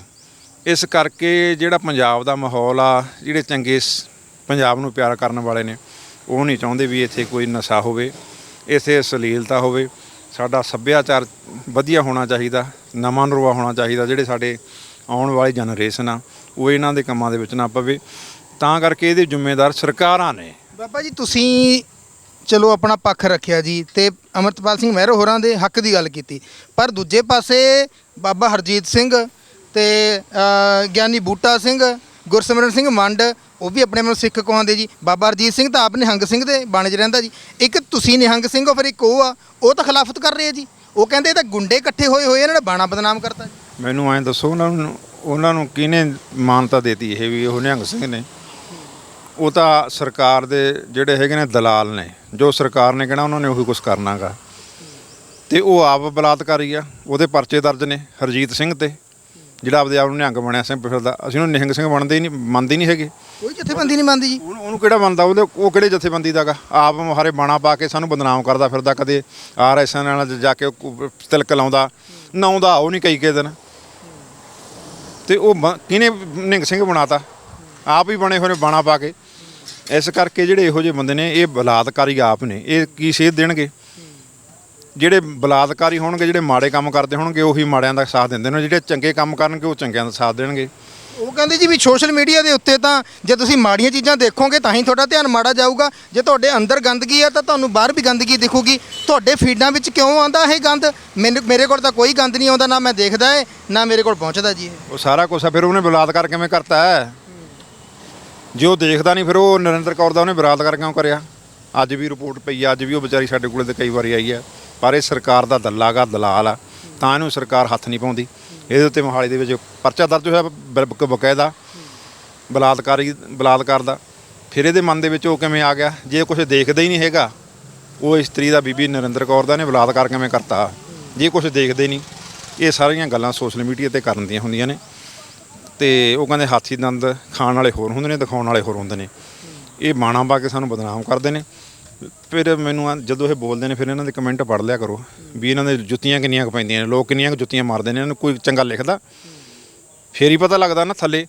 ਇਸ ਕਰਕੇ ਜਿਹੜਾ ਪੰਜਾਬ ਦਾ ਮਾਹੌਲ ਆ, ਜਿਹੜੇ ਚੰਗੇ ਪੰਜਾਬ ਨੂੰ ਪਿਆਰ ਕਰਨ ਵਾਲੇ ਨੇ, ਉਹ ਨਹੀਂ ਚਾਹੁੰਦੇ ਵੀ ਇੱਥੇ ਕੋਈ ਨਸ਼ਾ ਹੋਵੇ, ਇੱਥੇ ਅਸ਼ਲੀਲਤਾ ਹੋਵੇ। ਸਾਡਾ ਸੱਭਿਆਚਾਰ ਵਧੀਆ ਹੋਣਾ ਚਾਹੀਦਾ, ਨਵਾਂ ਨਰਵਾ ਹੋਣਾ ਚਾਹੀਦਾ, ਜਿਹੜੇ ਸਾਡੇ ਆਉਣ ਵਾਲੀ ਜਨਰੇਸ਼ਨ ਆ, ਉਹ ਇਹਨਾਂ ਦੇ ਕੰਮਾਂ ਦੇ ਵਿੱਚ ਨਾ ਪਵੇ। ਤਾਂ ਕਰਕੇ ਇਹਦੇ ਜ਼ਿੰਮੇਦਾਰ ਸਰਕਾਰਾਂ ਨੇ। ਬਾਬਾ ਜੀ, ਤੁਸੀਂ ਚਲੋ ਆਪਣਾ ਪੱਖ ਰੱਖਿਆ ਜੀ ਤੇ ਅਮਰਤਪਾਲ ਸਿੰਘ ਮਹਿਰੋ ਹੋਰਾਂ ਦੇ ਹੱਕ ਦੀ ਗੱਲ ਕੀਤੀ। ਪਰ ਦੂਜੇ ਪਾਸੇ ਬਾਬਾ ਹਰਜੀਤ ਸਿੰਘ ਤੇ ਗਿਆਨੀ ਬੂਟਾ ਸਿੰਘ, ਗੁਰਸਿਮਰਨ ਸਿੰਘ ਮੰਡ, ਉਹ ਵੀ ਆਪਣੇ ਮਨ ਸਿੱਖ ਕਹਾਉਂਦੇ ਜੀ। ਬਾਬਾ ਅਰਜੀਤ ਸਿੰਘ ਤਾਂ ਆਪ ਨਿਹੰਗ ਸਿੰਘ ਦੇ ਬਾਣੇ 'ਚ ਰਹਿੰਦਾ ਜੀ। ਇੱਕ ਤੁਸੀਂ ਨਿਹੰਗ ਸਿੰਘ ਹੋ ਫਿਰ ਇੱਕ ਉਹ ਆ। ਉਹ ਤਾਂ ਖਿਲਾਫਤ ਕਰ ਰਹੇ ਆ ਜੀ। ਉਹ ਕਹਿੰਦੇ ਇਹ ਤਾਂ ਗੁੰਡੇ ਇਕੱਠੇ ਹੋਏ ਹੋਏ ਇਹਨਾਂ ਨੇ ਬਾਣਾ ਬਦਨਾਮ ਕਰਤਾ ਜੀ। ਮੈਨੂੰ ਐਂ ਦੱਸੋ, ਉਹਨਾਂ ਨੂੰ ਉਹਨਾਂ ਨੂੰ ਕਿਹਨੇ ਮਾਨਤਾ ਦੇਤੀ ਇਹ ਵੀ, ਉਹ ਨਿਹੰਗ ਸਿੰਘ ਨੇ? ਉਹ ਤਾਂ ਸਰਕਾਰ ਦੇ ਜਿਹੜੇ ਹੈਗੇ ਨੇ ਦਲਾਲ ਨੇ, ਜੋ ਸਰਕਾਰ ਨੇ ਕਹਿਣਾ ਉਹਨਾਂ ਨੇ ਉਹੀ ਕੁਝ ਕਰਨਾਗਾ। ਤੇ ਉਹ ਆਪ ਬਲਾਤਕਾਰੀ ਆ, ਉਹਦੇ ਪਰਚੇ ਦਰਜ ਨੇ ਹਰਜੀਤ ਸਿੰਘ ਤੇ। ਜਿਹੜਾ ਆਪਦੇ ਆਪ ਨੂੰ ਨਿਹੰਗ ਬਣਿਆ ਸਿੰਘ ਫਿਰਦਾ ਅਸੀਂ ਉਹਨੂੰ ਨਿਹੰਗ ਸਿੰਘ ਬਣਦੇ ਹੀ ਨਹੀਂ ਮੰਨਦੇ ਹੀ ਨਹੀਂ ਹੈਗੇ। ਕੋਈ ਜਥੇਬੰਦੀ ਨਹੀਂ ਮੰਨਦੀ ਜੀ। ਉਹਨੂੰ ਉਹਨੂੰ ਕਿਹੜਾ ਮੰਨਦਾ? ਉਹਦੇ ਉਹ ਕਿਹੜੇ ਜਥੇਬੰਦੀ ਦਾਗਾ ਆਪ ਮੁਹਾਰੇ ਬਾਣਾ ਪਾ ਕੇ ਸਾਨੂੰ ਬਦਨਾਮ ਕਰਦਾ ਫਿਰਦਾ ਕਦੇ। ਆਰਐਸਐਨ ਨਾਲ ਜਾ ਕੇ ਉਹ ਤਿਲਕ ਲਾਉਂਦਾ। ਨਾਉਂਦਾ ਉਹ ਨਹੀਂ ਕਈ ਕੇ ਦਿਨ। ਤੇ ਉਹ ਬ- ਕਿਹਨੇ ਨਿੰਗ ਸਿੰਘ ਬਣਾਤਾ? ਆਪ ਹੀ ਬਣੇ ਹੋਏ ਨੇ ਬਾਣਾ ਪਾ ਕੇ। ਇਸ ਕਰਕੇ ਜਿਹੜੇ ਇਹੋ ਜਿਹੇ ਬੰਦੇ ਨੇ ਇਹ ਬਲਾਤਕਾਰੀ ਆਪ ਨੇ। ਇਹ ਕੀ ਸੇਧ ਦੇਣਗੇ? ਜਿਹੜੇ ਬਲਾਤਕਾਰੀ ਹੋਣਗੇ ਜਿਹੜੇ ਮਾੜੇ ਕੰਮ ਕਰਦੇ ਹੋਣਗੇ ਉਹੀ ਮਾੜਿਆਂ ਦਾ ਸਾਥ ਦਿੰਦੇ ਨੇ ਜਿਹੜੇ ਚੰਗੇ ਕੰਮ ਕਰਨਗੇ ਉਹ ਚੰਗਿਆਂ ਦਾ ਸਾਥ ਦੇਣਗੇ। ਉਹ ਕਹਿੰਦੇ ਜੀ ਵੀ ਸੋਸ਼ਲ ਮੀਡੀਆ ਦੇ ਉੱਤੇ ਤਾਂ ਜੇ ਤੁਸੀਂ ਮਾੜੀਆਂ ਚੀਜ਼ਾਂ ਦੇਖੋਗੇ ਤਾਂ ਹੀ ਤੁਹਾਡਾ ਧਿਆਨ ਮਾੜਾ ਜਾਊਗਾ। ਜੇ ਤੁਹਾਡੇ ਅੰਦਰ ਗੰਦਗੀ ਆ ਤਾਂ ਤੁਹਾਨੂੰ ਬਾਹਰ ਵੀ ਗੰਦਗੀ ਦਿਖੂਗੀ। ਤੁਹਾਡੇ ਫੀਡਾਂ ਵਿੱਚ ਕਿਉਂ ਆਉਂਦਾ ਇਹ ਗੰਦ? ਮੈਨੂੰ ਮੇਰੇ ਕੋਲ ਤਾਂ ਕੋਈ ਗੰਦ ਨਹੀਂ ਆਉਂਦਾ ਨਾ ਮੈਂ ਦੇਖਦਾ ਏ ਨਾ ਮੇਰੇ ਕੋਲ ਪਹੁੰਚਦਾ ਜੀ ਇਹ। ਉਹ ਸਾਰਾ ਕੁਝ ਆ ਫਿਰ ਉਹਨੇ ਬਲਾਤਕਾਰ ਕਿਵੇਂ ਕਰਤਾ ਹੈ? ਜੇ ਉਹ ਦੇਖਦਾ ਨਹੀਂ ਫਿਰ ਉਹ ਨਰਿੰਦਰ ਕੌਰ ਦਾ ਉਹਨੇ ਬਲਾਤਕਾਰ ਕਿਉਂ ਕਰਿਆ? ਅੱਜ ਵੀ ਰਿਪੋਰਟ ਪਈ ਆ ਅੱਜ ਵੀ ਉਹ ਵਿਚਾਰੀ ਸਾਡੇ ਕੋਲੇ ਤੇ ਕਈ ਵਾਰੀ ਆਈ ਆ। ਪਰ ਇਹ ਸਰਕਾਰ ਦਾ ਦੱਲਾਗਾ ਦਲਾਲ ਆ, ਤਾਂ ਇਹਨੂੰ ਸਰਕਾਰ ਹੱਥ ਨਹੀਂ ਪਾਉਂਦੀ। ਇਹਦੇ ਉੱਤੇ ਮੋਹਾਲੀ ਦੇ ਵਿੱਚ ਪਰਚਾ ਦਰਜ ਹੋਇਆ ਬ- ਬਕਾਇਦਾ, ਬਲਾਤਕਾਰੀ, ਬਲਾਤਕਾਰ ਦਾ। ਫਿਰ ਇਹਦੇ ਮਨ ਦੇ ਵਿੱਚ ਉਹ ਕਿਵੇਂ ਆ ਗਿਆ? ਜੇ ਕੁਝ ਦੇਖਦਾ ਹੀ ਨਹੀਂ ਹੈਗਾ, ਉਹ ਇਸਤਰੀ ਦਾ ਬੀਬੀ ਨਰਿੰਦਰ ਕੌਰ ਦਾ ਨੇ ਬਲਾਤਕਾਰ ਕਿਵੇਂ ਕਰਤਾ? ਜੇ ਕੁਝ ਦੇਖਦੇ ਨਹੀਂ, ਇਹ ਸਾਰੀਆਂ ਗੱਲਾਂ ਸੋਸ਼ਲ ਮੀਡੀਆ ਤੇ ਕਰਨ ਦੀਆਂ ਹੁੰਦੀਆਂ ਨੇ। ਤੇ ਉਹ ਕਹਿੰਦੇ ਹਾਥੀ ਦੰਦ ਖਾਣ ਵਾਲੇ ਹੋਰ ਹੁੰਦੇ ਨੇ, ਦਿਖਾਉਣ ਵਾਲੇ ਹੋਰ ਹੁੰਦੇ ਨੇ। ਇਹ ਬਾਣਾ ਪਾ ਕੇ ਸਾਨੂੰ ਬਦਨਾਮ ਕਰਦੇ ਨੇ। ਫਿਰ ਮੈਨੂੰ ਆ- ਜਦੋਂ ਇਹ ਬੋਲਦੇ ਨੇ ਫਿਰ ਇਹਨਾਂ ਦੇ ਕਮੈਂਟ ਪੜ੍ਹ ਲਿਆ ਕਰੋ ਵੀ ਇਹਨਾਂ ਦੇ ਜੁੱਤੀਆਂ ਕਿੰਨੀਆਂ ਕੁ ਪੈਂਦੀਆਂ ਨੇ ਲੋਕ ਕਿੰਨੀਆਂ ਕੁ ਜੁੱਤੀਆਂ ਮਾਰਦੇ ਨੇ ਇਹਨਾਂ ਨੂੰ ਕੋਈ ਚੰਗਾ ਲਿਖਦਾ। ਫੇਰ ਹੀ ਪਤਾ ਲੱਗਦਾ ਨਾ ਥੱਲੇ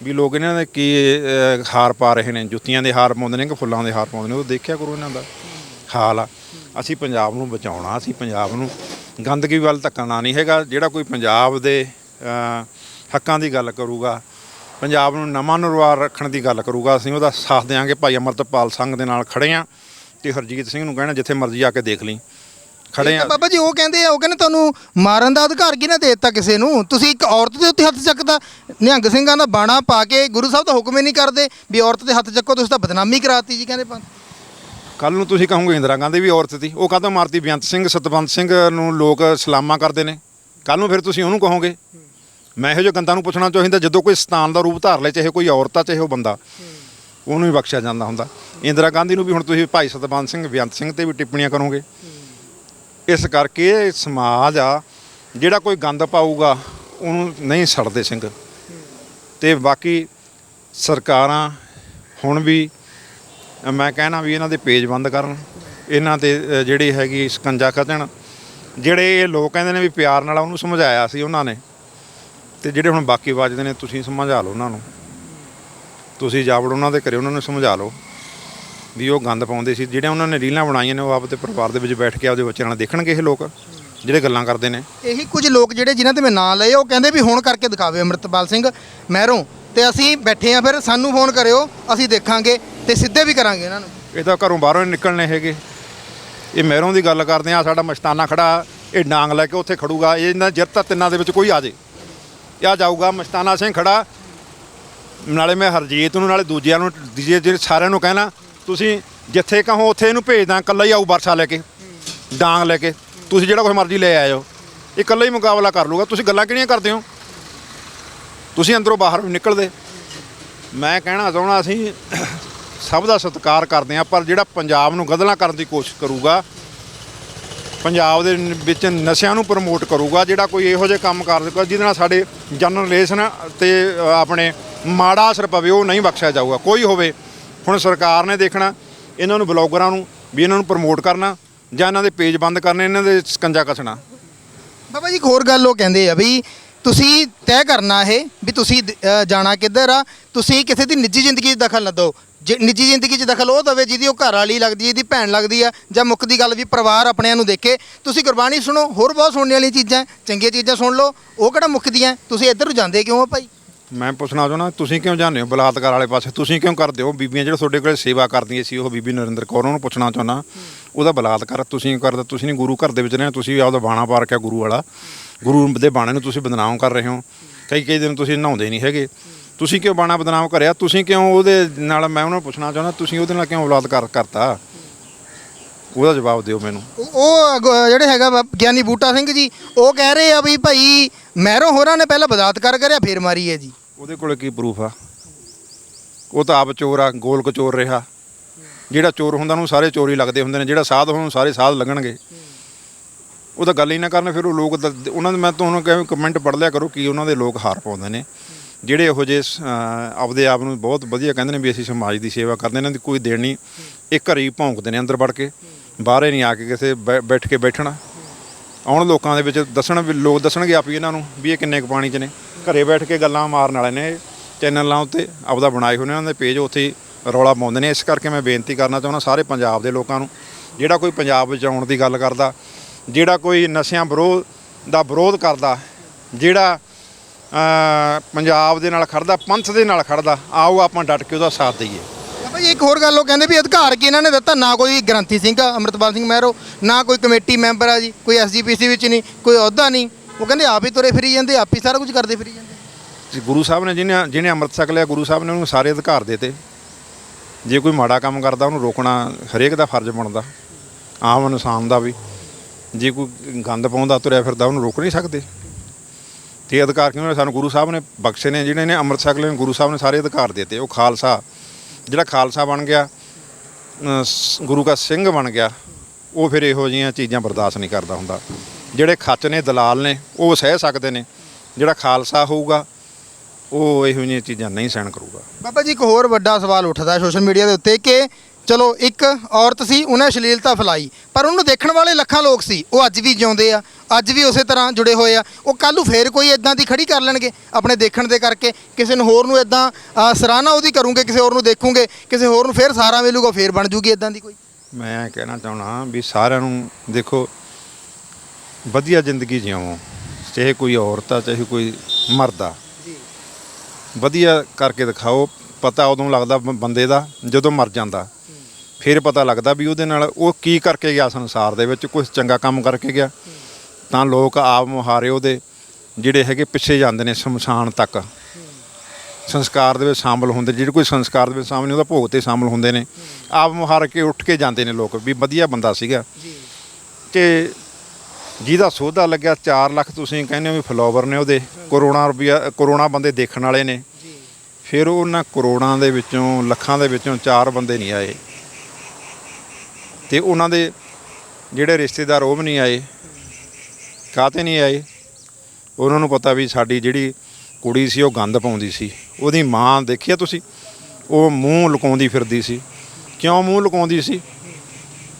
ਵੀ ਲੋਕ ਇਹਨਾਂ ਦੇ ਕੀ ਅਹ, ਹਾਰ ਪਾ ਰਹੇ ਨੇ ਜੁੱਤੀਆਂ ਦੇ ਹਾਰ ਪਾਉਂਦੇ ਨੇ ਕਿ ਫੁੱਲਾਂ ਦੇ ਹਾਰ ਪਾਉਂਦੇ ਨੇ ਉਹ ਦੇਖਿਆ ਕਰੋ ਇਹਨਾਂ ਦਾ ਹਾਲ ਆ। ਅਸੀਂ ਪੰਜਾਬ ਨੂੰ ਬਚਾਉਣਾ ਅਸੀਂ ਪੰਜਾਬ ਨੂੰ ਗੰਦਗੀ ਵੱਲ ਧੱਕਣਾ ਨਹੀਂ ਹੈਗਾ ਜਿਹੜਾ ਕੋਈ ਪੰਜਾਬ ਦੇ ਅਹ, ਹੱਕਾਂ ਦੀ ਗੱਲ ਕਰੂਗਾ ਪੰਜਾਬ ਨੂੰ ਨਵਾਂ ਨਿਰਵਾਰ ਰੱਖਣ ਦੀ ਗੱਲ ਕਰੂਗਾ ਅਸੀਂ ਉਹਦਾ ਸਾਥ ਦੇਵਾਂਗੇ ਭਾਈ ਅਮਰਤਪਾਲ ਸਿੰਘ ਦੇ ਨਾਲ ਖੜੇ ਹਾਂ ਤੇ ਹਰਜੀਤ ਸਿੰਘ ਨੂੰ ਕਹਿਣਾ ਜਿੱਥੇ ਮਰਜ਼ੀ ਆ ਕੇ ਦੇਖ ਲਈ। ਖੜੇ ਆ। ਬਾਬਾ ਜੀ ਉਹ ਕਹਿੰਦੇ ਆ ਉਹ ਕਹਿੰਦੇ ਤੁਹਾਨੂੰ ਮਾਰਨ ਦਾ ਅਧਿਕਾਰ ਕਿਹਨੇ ਦੇ ਦਿੱਤਾ ਕਿਸੇ ਨੂੰ? ਤੁਸੀਂ ਇੱਕ ਔਰਤ ਦੇ ਉੱਤੇ ਹੱਥ ਚੱਕਦਾ ਨਿਹੰਗ ਸਿੰਘਾਂ ਦਾ ਬਾਣਾ ਪਾ ਕੇ ਗੁਰੂ ਸਾਹਿਬ ਤਾਂ ਹੁਕਮ ਹੀ ਨਹੀਂ ਕਰਦੇ ਵੀ ਔਰਤ ਦੇ ਹੱਥ ਚੱਕੋ ਤੁਸੀਂ ਤਾਂ ਬਦਨਾਮੀ ਕਰਾਤੀ ਜੀ ਕਹਿੰਦੇ ਪੰਥ। ਕੱਲ ਨੂੰ ਤੁਸੀਂ ਕਹੋਗੇ ਇੰਦਰਾ ਗਾਂਧੀ ਵੀ ਔਰਤ ਸੀ ਉਹ ਕਾਹਤੋਂ ਮਾਰਤੀ ਬੇਅੰਤ ਸਿੰਘ ਸਤਵੰਤ ਸਿੰਘ ਨੂੰ ਲੋਕ ਸਲਾਮਾਂ ਕਰਦੇ ਨੇ। ਕੱਲ ਨੂੰ ਫਿਰ ਤੁਸੀਂ ਉਹਨੂੰ ਕਹੋਗੇ। ਮੈਂ ਇਹੋ ਜਿਹੇ ਗੰਦਾਂ ਨੂੰ ਪੁੱਛਣਾ ਚਾਹੀਦਾ ਜਦੋਂ ਕੋਈ ਸਤਾਨ ਦਾ ਰੂਪ ਧਾਰ ਲੈ ਚਾਹੇ ਕੋਈ ਔਰਤ ਆ ਚਾਹੇ ਉਹ ਬੰਦਾ। ਉਹਨੂੰ ਹੀ ਬਖਸ਼ਿਆ ਜਾਂਦਾ ਹੁੰਦਾ। ਇੰਦਰਾ ਗਾਂਧੀ ਨੂੰ ਵੀ ਹੁਣ ਤੁਸੀਂ ਭਾਈ ਸਤਵੰਤ ਸਿੰਘ ਬੇਅੰਤ ਸਿੰਘ ਤੇ ਵੀ ਟਿੱਪਣੀਆਂ ਕਰੋਗੇ। ਇਸ ਕਰਕੇ ਇਹ ਸਮਾਜ ਆ, ਜਿਹੜਾ ਕੋਈ ਗੰਦ ਪਾਊਗਾ, ਉਹਨੂੰ ਨਹੀਂ ਛੱਡਦੇ ਸਿੰਘ। ਤੇ ਬਾਕੀ ਸਰਕਾਰਾਂ ਹੁਣ ਵੀ, ਮੈਂ ਕਹਿਣਾ ਵੀ ਇਹਨਾਂ ਦੇ ਪੇਜ ਬੰਦ ਕਰਨ। ਇਹਨਾਂ ਤੇ ਜਿਹੜੀ ਹੈਗੀ ਸਕੰਜਾ ਖਤਣ ਜਿਹੜੇ ਇਹ ਲੋਕ ਕਹਿੰਦੇ ਨੇ ਵੀ ਪਿਆਰ ਨਾਲ ਉਹਨੂੰ ਸਮਝਾਇਆ ਸੀ ਉਹਨਾਂ ਨੇ। ਤੇ ਜਿਹੜੇ ਹੁਣ ਬਾਕੀ ਵੱਜਦੇ ਨੇ, ਤੁਸੀਂ ਸਮਝਾ ਲਓ ਉਹਨਾਂ ਨੂੰ। ਤੁਸੀਂ ਜਾਵੜ ਉਹਨਾਂ ਦੇ ਘਰੇ ਉਹਨਾਂ ਨੂੰ ਸਮਝਾ ਲਓ ਵੀ ਉਹ ਗੰਦ ਪਾਉਂਦੇ ਸੀ। ਜਿਹੜੇ ਉਹਨਾਂ ਨੇ ਰੀਲਾਂ ਬਣਾਈਆਂ ਨੇ ਉਹ ਆਪਦੇ ਪਰਿਵਾਰ ਦੇ ਵਿੱਚ ਬੈਠ ਕੇ ਆਪਦੇ ਬੱਚਿਆਂ ਨਾਲ ਦੇਖਣਗੇ ਇਹ ਲੋਕ ਜਿਹੜੇ ਗੱਲਾਂ ਕਰਦੇ ਨੇ। ਇਹੀ ਕੁਝ ਲੋਕ ਜਿਹੜੇ ਜਿਨ੍ਹਾਂ ਤੇ ਮੈਂ ਨਾਂ ਲਏ ਉਹ ਕਹਿੰਦੇ ਵੀ ਹੁਣ ਕਰਕੇ ਦਿਖਾਵੇ ਅਮਰਤਪਾਲ ਸਿੰਘ ਮਹਿਰੋਂ। ਤੇ ਅਸੀਂ ਬੈਠੇ ਆ ਫਿਰ ਸਾਨੂੰ ਫੋਨ ਕਰਿਓ ਅਸੀਂ ਦੇਖਾਂਗੇ ਤੇ ਸਿੱਧੇ ਵੀ ਕਰਾਂਗੇ ਇਹਨਾਂ ਨੂੰ। ਇਹ ਤਾਂ ਘਰੋਂ ਬਾਹਰੋਂ ਹੀ ਨਿਕਲਣੇ ਹੈਗੇ। ਇਹ ਮਹਿਰੋਂ ਦੀ ਗੱਲ ਕਰਦੇ ਆ ਸਾਡਾ ਮਸਤਾਨਾ ਖੜਾ ਇਹ ਡਾਂਗ ਲੈ ਕੇ ਉੱਥੇ ਖੜੂਗਾ ਇਹ ਇਹਨਾਂ ਜਿਰਤਾ ਤਿੰਨਾਂ ਦੇ ਵਿੱਚ ਕੋਈ ਆ ਜੇ। ਆ ਜਾਊਗਾ ਮਸਤਾਨਾ ਸਿੰਘ ਖੜਾ ਨਾਲੇ ਮੈਂ ਹਰਜੀਤ ਨੂੰ ਨਾਲੇ ਦੂਜਿਆਂ ਨੂੰ ਦੂਜੇ ਜਿਹੜੇ ਸਾਰਿਆਂ ਨੂੰ ਕਹਿਣਾ ਤੁਸੀਂ ਜਿੱਥੇ ਕਹੋ ਉੱਥੇ ਇਹਨੂੰ ਭੇਜਦਾ ਇਕੱਲਾ ਹੀ ਆਊ ਵਰਸ਼ਾ ਲੈ ਕੇ ਡਾਂਗ ਲੈ ਕੇ। ਤੁਸੀਂ ਜਿਹੜਾ ਕੋਈ ਮਰਜ਼ੀ ਲੈ ਆਇਓ। ਇਹ ਇਕੱਲਾ ਹੀ ਮੁਕਾਬਲਾ ਕਰ ਲੂਗਾ ਤੁਸੀਂ ਗੱਲਾਂ ਕਿਹੜੀਆਂ ਕਰਦੇ ਹੋ? ਤੁਸੀਂ ਅੰਦਰੋਂ ਬਾਹਰ ਵੀ ਨਿਕਲਦੇ। ਮੈਂ ਕਹਿਣਾ ਚਾਹੁੰਦਾ ਅਸੀਂ ਸਭ ਦਾ ਸਤਿਕਾਰ ਕਰਦੇ ਹਾਂ ਪਰ ਜਿਹੜਾ ਪੰਜਾਬ ਨੂੰ ਗਦਲਾ ਕਰਨ ਦੀ ਕੋਸ਼ਿਸ਼ ਕਰੂਗਾ ਪੰਜਾਬ ਦੇ ਵਿੱਚ ਨਸ਼ਿਆਂ ਨੂੰ ਪ੍ਰਮੋਟ ਕਰੂਗਾ ਜਿਹੜਾ ਕੋਈ ਇਹੋ ਜਿਹੇ ਕੰਮ ਕਰਦਾ ਜਿਹਦੇ ਨਾਲ ਸਾਡੇ ਜਨਰੇਸ਼ਨ ਤੇ ਅ, ਆਪਣੇ ਮਾੜਾ ਅਸਰ ਪਵੇ ਉਹ ਨਹੀਂ ਬਖਸ਼ਿਆ ਜਾਊਗਾ। ਕੋਈ ਹੋਵੇ ਹੁਣ ਸਰਕਾਰ ਨੇ ਦੇਖਣਾ ਇਹਨਾਂ ਨੂੰ ਬਲੌਗਰਾਂ ਨੂੰ ਵੀ ਇਹਨਾਂ ਨੂੰ ਪ੍ਰਮੋਟ ਕਰਨਾ ਜਾਂ ਇਹਨਾਂ ਦੇ ਪੇਜ ਬੰਦ ਕਰਨੇ ਇਹਨਾਂ ਦੇ ਸਕੰਜਾ ਕੱਸਣਾ। ਬਾਬਾ ਜੀ ਇੱਕ ਹੋਰ ਗੱਲ ਉਹ ਕਹਿੰਦੇ ਆ ਵੀ ਤੁਸੀਂ ਤੈਅ ਕਰਨਾ ਇਹ ਵੀ ਤੁਸੀਂ ਅ, ਜਾਣਾ ਕਿੱਧਰ ਆ ਤੁਸੀਂ ਕਿਸੇ ਦੀ ਨਿੱਜੀ ਜ਼ਿੰਦਗੀ 'ਚ ਦਖਲ ਨਾ ਦਿਓ। ਜੇ ਨਿੱਜੀ ਜ਼ਿੰਦਗੀ 'ਚ ਦਖਲ ਉਹ ਦਵੇ ਜਿਹਦੀ ਉਹ ਘਰ ਵਾਲੀ ਲੱਗਦੀ ਹੈ ਜਿਹਦੀ ਭੈਣ ਲੱਗਦੀ ਆ ਜਾਂ ਮੁੱਖ ਦੀ ਗੱਲ ਵੀ ਪਰਿਵਾਰ ਆਪਣਿਆਂ ਨੂੰ ਦੇਖੇ। ਤੁਸੀਂ ਗੁਰਬਾਣੀ ਸੁਣੋ ਹੋਰ ਬਹੁਤ ਸੁਣਨ ਵਾਲੀਆਂ ਚੀਜ਼ਾਂ ਹੈ, ਚੰਗੀਆਂ ਚੀਜ਼ਾਂ ਸੁਣ ਲਓ ਉਹ ਕਿਹੜਾ ਮੁੱਕਦੀਆਂ ਤੁਸੀਂ ਇੱਧਰ ਨੂੰ ਜਾਂਦੇ ਕਿਉਂ ਆ ਭਾਈ? ਮੈਂ ਪੁੱਛਣਾ ਚਾਹੁੰਦਾ, ਤੁਸੀਂ ਕਿਉਂ ਜਾਂਦੇ ਹੋ ਬਲਾਤਕਾਰ ਵਾਲੇ ਪਾਸੇ? ਤੁਸੀਂ ਕਿਉਂ ਕਰਦੇ ਹੋ? ਬੀਬੀਆਂ ਜਿਹੜੇ ਤੁਹਾਡੇ ਕੋਲੇ ਸੇਵਾ ਕਰਦੀਆਂ ਸੀ, ਉਹ ਬੀਬੀ ਨਰਿੰਦਰ ਕੌਰ, ਉਹਨੂੰ ਪੁੱਛਣਾ ਚਾਹੁੰਦਾ। ਉਹਦਾ ਬਲਾਤਕਾਰ ਤੁਸੀਂ ਕਿਉਂ ਕਰਦੇ? ਤੁਸੀਂ ਨਹੀਂ ਗੁਰੂ ਘਰ ਦੇ ਵਿੱਚ ਰਹੇ ਤੁਸੀਂ ਆਪਦਾ ਬਾਣਾ ਪਾ ਰੱਖਿਆ ਗੁਰੂ ਵਾਲਾ। ਗੁਰੂ ਦੇ ਬਾਣੇ ਨੂੰ ਤੁਸੀਂ ਬਦਨਾਮ ਕਰ ਰਹੇ ਹੋ। ਕਈ ਕਈ ਦਿਨ ਤੁਸੀਂ ਨਹਾਉਂਦੇ ਨਹੀਂ ਹੈਗੇ। ਤੁਸੀਂ ਕਿਉਂ ਬਾਣਾ ਬਦਨਾਮ ਕਰਿਆ? ਤੁਸੀਂ ਕਿਉਂ ਉਹਦੇ ਨਾਲ, ਮੈਂ ਉਹਨਾਂ ਨੂੰ ਪੁੱਛਣਾ ਚਾਹੁੰਦਾ, ਤੁਸੀਂ ਉਹਦੇ ਨਾਲ ਕਿਉਂ ਬਲਾਤਕਾਰ ਕਰਤਾ? ਉਹਦਾ ਜਵਾਬ ਦਿਓ ਮੈਨੂੰ। ਉਹ- ਅਗ- ਜਿਹੜੇ ਹੈਗਾ ਵਾ ਗਿਆਨੀ ਬੂਟਾ ਸਿੰਘ ਜੀ ਉਹ ਕਹਿ ਰਹੇ ਆ ਵੀ ਭਾਈ ਮਹਿਰੋਂ ਹੋਰਾਂ ਨੇ ਪਹਿਲਾਂ ਬਲਾਤਕਾਰ ਕਰਿਆ ਫੇਰ ਮਾਰੀ ਹੈ ਜੀ। ਉਹਦੇ ਕੋਲੇ ਕੀ ਪ੍ਰੂਫ ਆ? ਉਹ ਤਾਂ ਆਪ ਚੋਰ ਆ ਗੋਲਕ ਚੋਰ ਰਿਹਾ। ਜਿਹੜਾ ਚੋਰ ਹੁੰਦਾ ਉਹਨੂੰ ਸਾਰੇ ਚੋਰੀ ਲੱਗਦੇ ਹੁੰਦੇ ਨੇ। ਜਿਹੜਾ ਸਾਧ ਉਹਨੂੰ ਸਾਰੇ ਸਾਧ ਲੱਗਣਗੇ ਉਹ ਤਾਂ ਗੱਲ ਹੀ ਨਾ ਕਰਨ ਫਿਰ ਉਹ ਲੋਕ ਤਾਂ- ਉਹਨਾਂ ਦੇ ਮੈਂ ਤੁਹਾਨੂੰ ਕਹਾਂ ਕਮੈਂਟ ਪੜ੍ਹ ਲਿਆ ਕਰੋ ਕੀ ਉਹਨਾਂ ਦੇ ਲੋਕ ਹਾਰ ਪਾਉਂਦੇ ਨੇ। ਜਿਹੜੇ ਇਹੋ ਜਿਹੇ ਸ- ਅਹ ਆਪਦੇ ਆਪ ਨੂੰ ਬਹੁਤ ਵਧੀਆ ਕਹਿੰਦੇ ਨੇ ਵੀ ਅਸੀਂ ਸਮਾਜ ਦੀ ਸੇਵਾ ਕਰਦੇ ਇਹਨਾਂ ਦੀ ਕੋਈ ਦੇਣ ਨਹੀਂ। ਇਹ ਘਰੇ ਹੀ ਭੌਂਕਦੇ ਨੇ ਅੰਦਰ ਵੜ ਕੇ। ਬਾਹਰੇ ਨਹੀਂ ਆ ਕੇ ਕਿਸੇ ਬੈ- ਬੈਠ ਕੇ ਬੈਠਣਾ। ਆਉਣ ਲੋਕਾਂ ਦੇ ਵਿੱਚ ਦੱਸਣ ਵੀ ਲੋਕ ਦੱਸਣਗੇ ਆਪ ਹੀ ਇਹਨਾਂ ਨੂੰ ਵੀ ਇਹ ਕਿੰਨੇ ਕੁ ਪਾਣੀ 'ਚ ਨੇ। ਘਰੇ ਬੈਠ ਕੇ ਗੱਲਾਂ ਮਾਰਨ ਵਾਲੇ ਨੇ ਇਹ ਚੈਨਲਾਂ ਉੱਤੇ ਆਪਦਾ ਬਣਾਏ ਹੋਏ ਨੇ ਉਹਨਾਂ ਦੇ ਪੇਜ ਉੱਥੇ ਹੀ ਰੌਲਾ ਪਾਉਂਦੇ ਨੇ। ਇਸ ਕਰਕੇ ਮੈਂ ਬੇਨਤੀ ਕਰਨਾ ਚਾਹੁੰਦਾ ਸਾਰੇ ਪੰਜਾਬ ਦੇ ਲੋਕਾਂ ਨੂੰ ਜਿਹੜਾ ਕੋਈ ਪੰਜਾਬ ਵਿੱਚ ਆਉਣ ਦੀ ਗੱਲ ਕਰਦਾ ਜਿਹੜਾ ਕੋਈ ਨਸ਼ਿਆਂ ਵਿਰੋਧ ਦਾ ਵਿਰੋਧ ਕਰਦਾ ਜਿਹੜਾ ਅਹ, ਪੰਜਾਬ ਦੇ ਨਾਲ ਖੜਦਾ ਪੰਥ ਦੇ ਨਾਲ ਖੜਦਾ ਆਓ ਆਪਾਂ ਡਟ ਕੇ ਉਹਦਾ ਸਾਥ ਦਈਏ। ਬਾਬਾ ਜੀ ਇੱਕ ਹੋਰ ਗੱਲ, ਉਹ ਕਹਿੰਦੇ ਵੀ ਅਧਿਕਾਰ ਕੀ ਇਹਨਾਂ ਨੇ ਦਿੱਤਾ? ਨਾ ਕੋਈ ਗ੍ਰੰਥੀ ਸਿੰਘ ਆ ਅਮਰਤਪਾਲ ਸਿੰਘ ਮਹਿਰੋ, ਨਾ ਕੋਈ ਕਮੇਟੀ ਮੈਂਬਰ ਆ ਜੀ, ਕੋਈ ਐਸਜੀਪੀਸੀ ਵਿੱਚ ਨਹੀਂ, ਕੋਈ ਅਹੁਦਾ ਨਹੀਂ। ਉਹ ਕਹਿੰਦੇ ਆਪ ਹੀ ਤੁਰੇ ਫਿਰੀ ਜਾਂਦੇ, ਆਪ ਹੀ ਸਾਰਾ ਕੁਝ ਕਰਦੇ ਫਿਰੀ ਜਾਂਦੇ। ਜੀ, ਗੁਰੂ ਸਾਹਿਬ ਨੇ ਜਿਹਨੇ ਜਿਹਨੇ ਅੰਮ੍ਰਿਤ ਛਕ ਲਿਆ, ਗੁਰੂ ਸਾਹਿਬ ਨੇ ਉਹਨੂੰ ਸਾਰੇ ਅਧਿਕਾਰ ਦਿੱਤੇ। ਜੇ ਕੋਈ ਮਾੜਾ ਕੰਮ ਕਰਦਾ, ਉਹਨੂੰ ਰੋਕਣਾ ਹਰੇਕ ਦਾ ਫਰਜ਼ ਬਣਦਾ। ਆਮ ਇਨਸਾਨ ਦਾ ਵੀ। ਜੇ ਕੋਈ ਗੰਦ ਪਾਉਂਦਾ, ਤੁਰਿਆ ਫਿਰਦਾ, ਉਹਨੂੰ ਰੋਕ ਨਹੀਂ ਸਕਦੇ। ਤੇ ਅਧਿਕਾਰ ਕਿਉਂ ਸਾਨੂੰ ਗੁਰੂ ਸਾਹਿਬ ਨੇ ਬਖਸ਼ੇ ਨੇ ਜਿਹੜੇ ਨੇ ਅੰਮ੍ਰਿਤ ਛਕ ਲਏ ਨੇ ਗੁਰੂ ਸਾਹਿਬ ਨੇ ਸਾਰੇ ਅਧਿਕਾਰ ਦਿੱਤੇ। ਉਹ ਖਾਲਸਾ ਜਿਹੜਾ ਖਾਲਸਾ ਬਣ ਗਿਆ ਗੁਰੂ ਦਾ ਸਿੰਘ ਬਣ ਗਿਆ, ਉਹ ਫਿਰ ਇਹੋ ਜਿਹੀਆਂ ਚੀਜ਼ਾਂ ਬਰਦਾਸ਼ਤ ਨਹੀਂ ਕਰਦਾ ਹੁੰਦਾ। ਜਿਹੜੇ ਖੱਚ ਨੇ, ਦਲਾਲ ਨੇ, ਉਹ ਸਹਿ ਸਕਦੇ ਨੇ। ਜਿਹੜਾ ਖਾਲਸਾ ਹੋਊਗਾ, ਉਹ ਇਹੋ ਜਿਹੀਆਂ ਚੀਜ਼ਾਂ ਨਹੀਂ ਸਹਿਣ ਕਰੂਗਾ। ਬਾਬਾ ਜੀ, ਇੱਕ ਹੋਰ ਵੱਡਾ ਸਵਾਲ ਉੱਠਦਾ ਸੋਸ਼ਲ ਮੀਡੀਆ ਦੇ ਉੱਤੇ ਕਿ ਚਲੋ ਇੱਕ ਔਰਤ ਸੀ ਉਹਨੇ ਅਸ਼ਲੀਲਤਾ ਫੈਲਾਈ ਪਰ ਉਹਨੂੰ ਦੇਖਣ ਵਾਲੇ ਲੱਖਾਂ ਲੋਕ ਸੀ ਉਹ ਅੱਜ ਵੀ ਜਿਉਂਦੇ ਆ ਅੱਜ ਵੀ ਉਸੇ ਤਰ੍ਹਾਂ ਜੁੜੇ ਹੋਏ ਆ। ਉਹ ਕੱਲ ਨੂੰ ਫੇਰ ਕੋਈ ਇਦਾਂ ਦੀ ਖੜੀ ਕਰ ਲੈਣਗੇ ਆਪਣੇ ਦੇਖਣ ਦੇ ਕਰਕੇ ਕਿਸੇ ਨੂੰ ਹੋਰ ਨੂੰ ਇਦਾਂ ਸਰਾਹਨਾ ਉਹਦੀ ਕਰੂੰਗੇ ਕਿਸੇ ਹੋਰ ਨੂੰ ਦੇਖੂਗੇ ਕਿਸੇ ਹੋਰ ਨੂੰ ਫੇਰ ਸਹਾਰਾ ਮਿਲੂਗਾ ਫੇਰ ਬਣ ਜੂਗੀ ਇਦਾਂ ਦੀ ਕੋਈ। ਮੈਂ ਕਹਿਣਾ ਚਾਹਣਾ ਵੀ ਸਾਰਿਆਂ ਨੂੰ ਦੇਖੋ ਵਧੀਆ ਜ਼ਿੰਦਗੀ ਜਿਉਵੋ ਚਾਹੇ ਕੋਈ ਔਰਤ ਆ ਚਾਹੇ ਕੋਈ ਮਰਦ ਆ। ਜੀ। ਵਧੀਆ ਕਰਕੇ ਦਿਖਾਓ ਪਤਾ ਉਦੋਂ ਲੱਗਦਾ ਬੰਦੇ ਦਾ ਜਦੋਂ ਮਰ ਜਾਂਦਾ। ਫਿਰ ਪਤਾ ਲੱਗਦਾ ਵੀ ਉਹਦੇ ਨਾਲ ਉਹ ਕੀ ਕਰਕੇ ਗਿਆ ਸੰਸਾਰ ਦੇ ਵਿੱਚ ਕੁਝ ਚੰਗਾ ਕੰਮ ਕਰਕੇ ਗਿਆ। ਤਾਂ ਲੋਕ ਆਪ ਮੁਹਾਰੇ ਉਹਦੇ ਜਿਹੜੇ ਹੈਗੇ ਪਿੱਛੇ ਜਾਂਦੇ ਨੇ ਸ਼ਮਸ਼ਾਨ ਤੱਕ। ਸੰਸਕਾਰ ਦੇ ਵਿੱਚ ਸ਼ਾਮਲ ਹੁੰਦੇ ਜਿਹੜੇ ਕੋਈ ਸੰਸਕਾਰ ਦੇ ਵਿੱਚ ਸ਼ਾਮਲ ਨਹੀਂ ਉਹਦਾ ਭੋਗ ਤੇ ਸ਼ਾਮਲ ਹੁੰਦੇ ਨੇ। ਆਪ ਮੁਹਾਰ ਕੇ ਉੱਠ ਕੇ ਜਾਂਦੇ ਨੇ ਲੋਕ ਵੀ ਵਧੀਆ ਬੰਦਾ ਸੀਗਾ। ਕਿ ਜਿਹਦਾ ਸੋਧਾ ਲੱਗਿਆ 4 ਲੱਖ ਤੁਸੀਂ ਕਹਿੰਦੇ ਹੋ ਵੀ ਫਲੋਵਰ ਨੇ ਉਹਦੇ ਕਰੋਨਾ ਰੁਪਿਆ ਕਰੋਨਾ ਬੰਦੇ ਦੇਖਣ ਵਾਲੇ ਨੇ। ਫਿਰ ਉਹਨਾਂ ਕਰੋੜਾਂ ਦੇ ਵਿੱਚੋਂ ਲੱਖਾਂ ਦੇ ਵਿੱਚੋਂ ਚਾਰ ਬੰਦੇ ਨਹੀਂ ਆਏ। ਤੇ ਉਹਨਾਂ ਦੇ ਜਿਹੜੇ ਰਿਸ਼ਤੇਦਾਰ ਉਹ ਵੀ ਨਹੀਂ ਆਏ, ਕਾਹਤੇ ਨਹੀਂ ਆਏ? ਉਹਨਾਂ ਨੂੰ ਪਤਾ ਵੀ ਸਾਡੀ ਜਿਹੜੀ ਕੁੜੀ ਸੀ, ਉਹ ਗੰਦ ਪਾਉਂਦੀ ਸੀ। ਉਹਦੀ ਮਾਂ ਦੇਖਿਆ ਤੁਸੀਂ? ਉਹ ਮੂੰਹ ਲੁਕਾਉਂਦੀ ਫਿਰਦੀ ਸੀ। ਕਿਉਂ ਮੂੰਹ ਲੁਕਾਉਂਦੀ ਸੀ?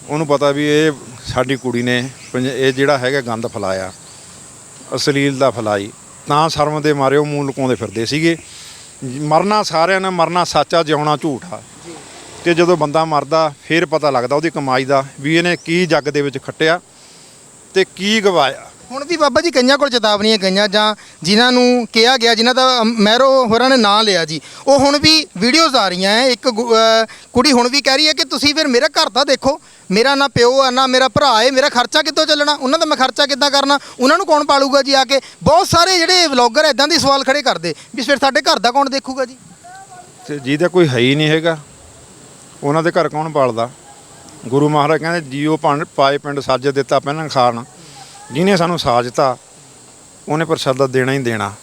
ਉਹਨੂੰ ਪਤਾ ਵੀ ਇਹ ਸਾਡੀ ਕੁੜੀ ਨੇ ਪੰਜ- ਇਹ ਜਿਹੜਾ ਹੈਗਾ ਗੰਦ ਫਲਾਇਆ। ਅਸ਼ਲੀਲ ਦਾ ਫਲਾਈ। ਤਾਂ ਸ਼ਰਮ ਦੇ ਮਾਰੇ ਉਹ ਮੂੰਹ ਲੁਕਾਉਂਦੇ ਫਿਰਦੇ ਸੀਗੇ। ਮਰਨਾ ਸਾਰਿਆਂ ਨੇ ਮਰਨਾ ਸੱਚਾ ਜਿਉਣਾ ਝੂਠ ਆ। ਤੇ ਜਦੋਂ ਬੰਦਾ ਮਰਦਾ ਫਿਰ ਪਤਾ ਲੱਗਦਾ ਉਹਦੀ ਕਮਾਈ ਦਾ ਵੀ ਇਹਨੇ ਕੀ ਜੱਗ ਦੇ ਵਿੱਚ ਖੱਟਿਆ ਤੇ ਕੀ ਗਵਾਇਆ। ਹੁਣ ਵੀ ਬਾਬਾ ਜੀ ਕਈਆਂ ਕੋਲ ਚੇਤਾਵਨੀਆਂ ਗਈਆਂ ਜਾਂ ਜਿਨ੍ਹਾਂ ਨੂੰ ਕਿਹਾ ਗਿਆ ਜਿਨ੍ਹਾਂ ਦਾ ਮਹਿਰੋ ਹੋਰਾਂ ਨੇ ਨਾਂ ਲਿਆ ਜੀ ਉਹ ਹੁਣ ਵੀ ਵੀਡੀਓਜ਼ ਆ ਰਹੀਆਂ ਹੈ ਇੱਕ ਕੁੜੀ ਹੁਣ ਵੀ ਕਹਿ ਰਹੀ ਹੈ ਕਿ ਤੁਸੀਂ ਫਿਰ ਮੇਰਾ ਘਰ ਦਾ ਦੇਖੋ ਮੇਰਾ ਨਾ ਪਿਓ ਆ ਨਾ ਮੇਰਾ ਭਰਾ ਹੈ ਮੇਰਾ ਖਰਚਾ ਕਿੱਥੋਂ ਚੱਲਣਾ? ਉਹਨਾਂ ਦਾ ਮੈਂ ਖਰਚਾ ਕਿੱਦਾਂ ਕਰਨਾ? ਉਹਨਾਂ ਨੂੰ ਕੌਣ ਪਾਲੂਗਾ ਜੀ ਆ ਕੇ? ਬਹੁਤ ਸਾਰੇ ਜਿਹੜੇ ਵਲੌਗਰ ਇਦਾਂ ਦੀ ਸਵਾਲ ਖੜੇ ਕਰਦੇ ਵੀ ਫਿਰ ਸਾਡੇ ਘਰ ਦਾ ਕੌਣ ਦੇਖੂਗਾ ਜੀ? ਤੇ ਜਿਹਦਾ ਕੋਈ ਹੈ ਹੀ ਨਹੀਂ ਹੈਗਾ। ਉਹਨਾਂ ਦੇ ਘਰ ਕੌਣ ਪਾਲਦਾ? ਗੁਰੂ ਮਹਾਰਾਜ ਕਹਿੰਦੇ ਜੀਓ ਭੰਡ ਪਾਏ ਪਿੰਡ ਸਾਜੇ ਦਿੱਤਾ ਪਹਿਲਾਂ ਖਾਣ। ਜਿਹਨੇ ਸਾਨੂੰ ਸਾਜਤਾ ਉਹਨੇ ਪ੍ਰਸ਼ਾਦਾ ਦੇਣਾ ਹੀ ਦੇਣਾ।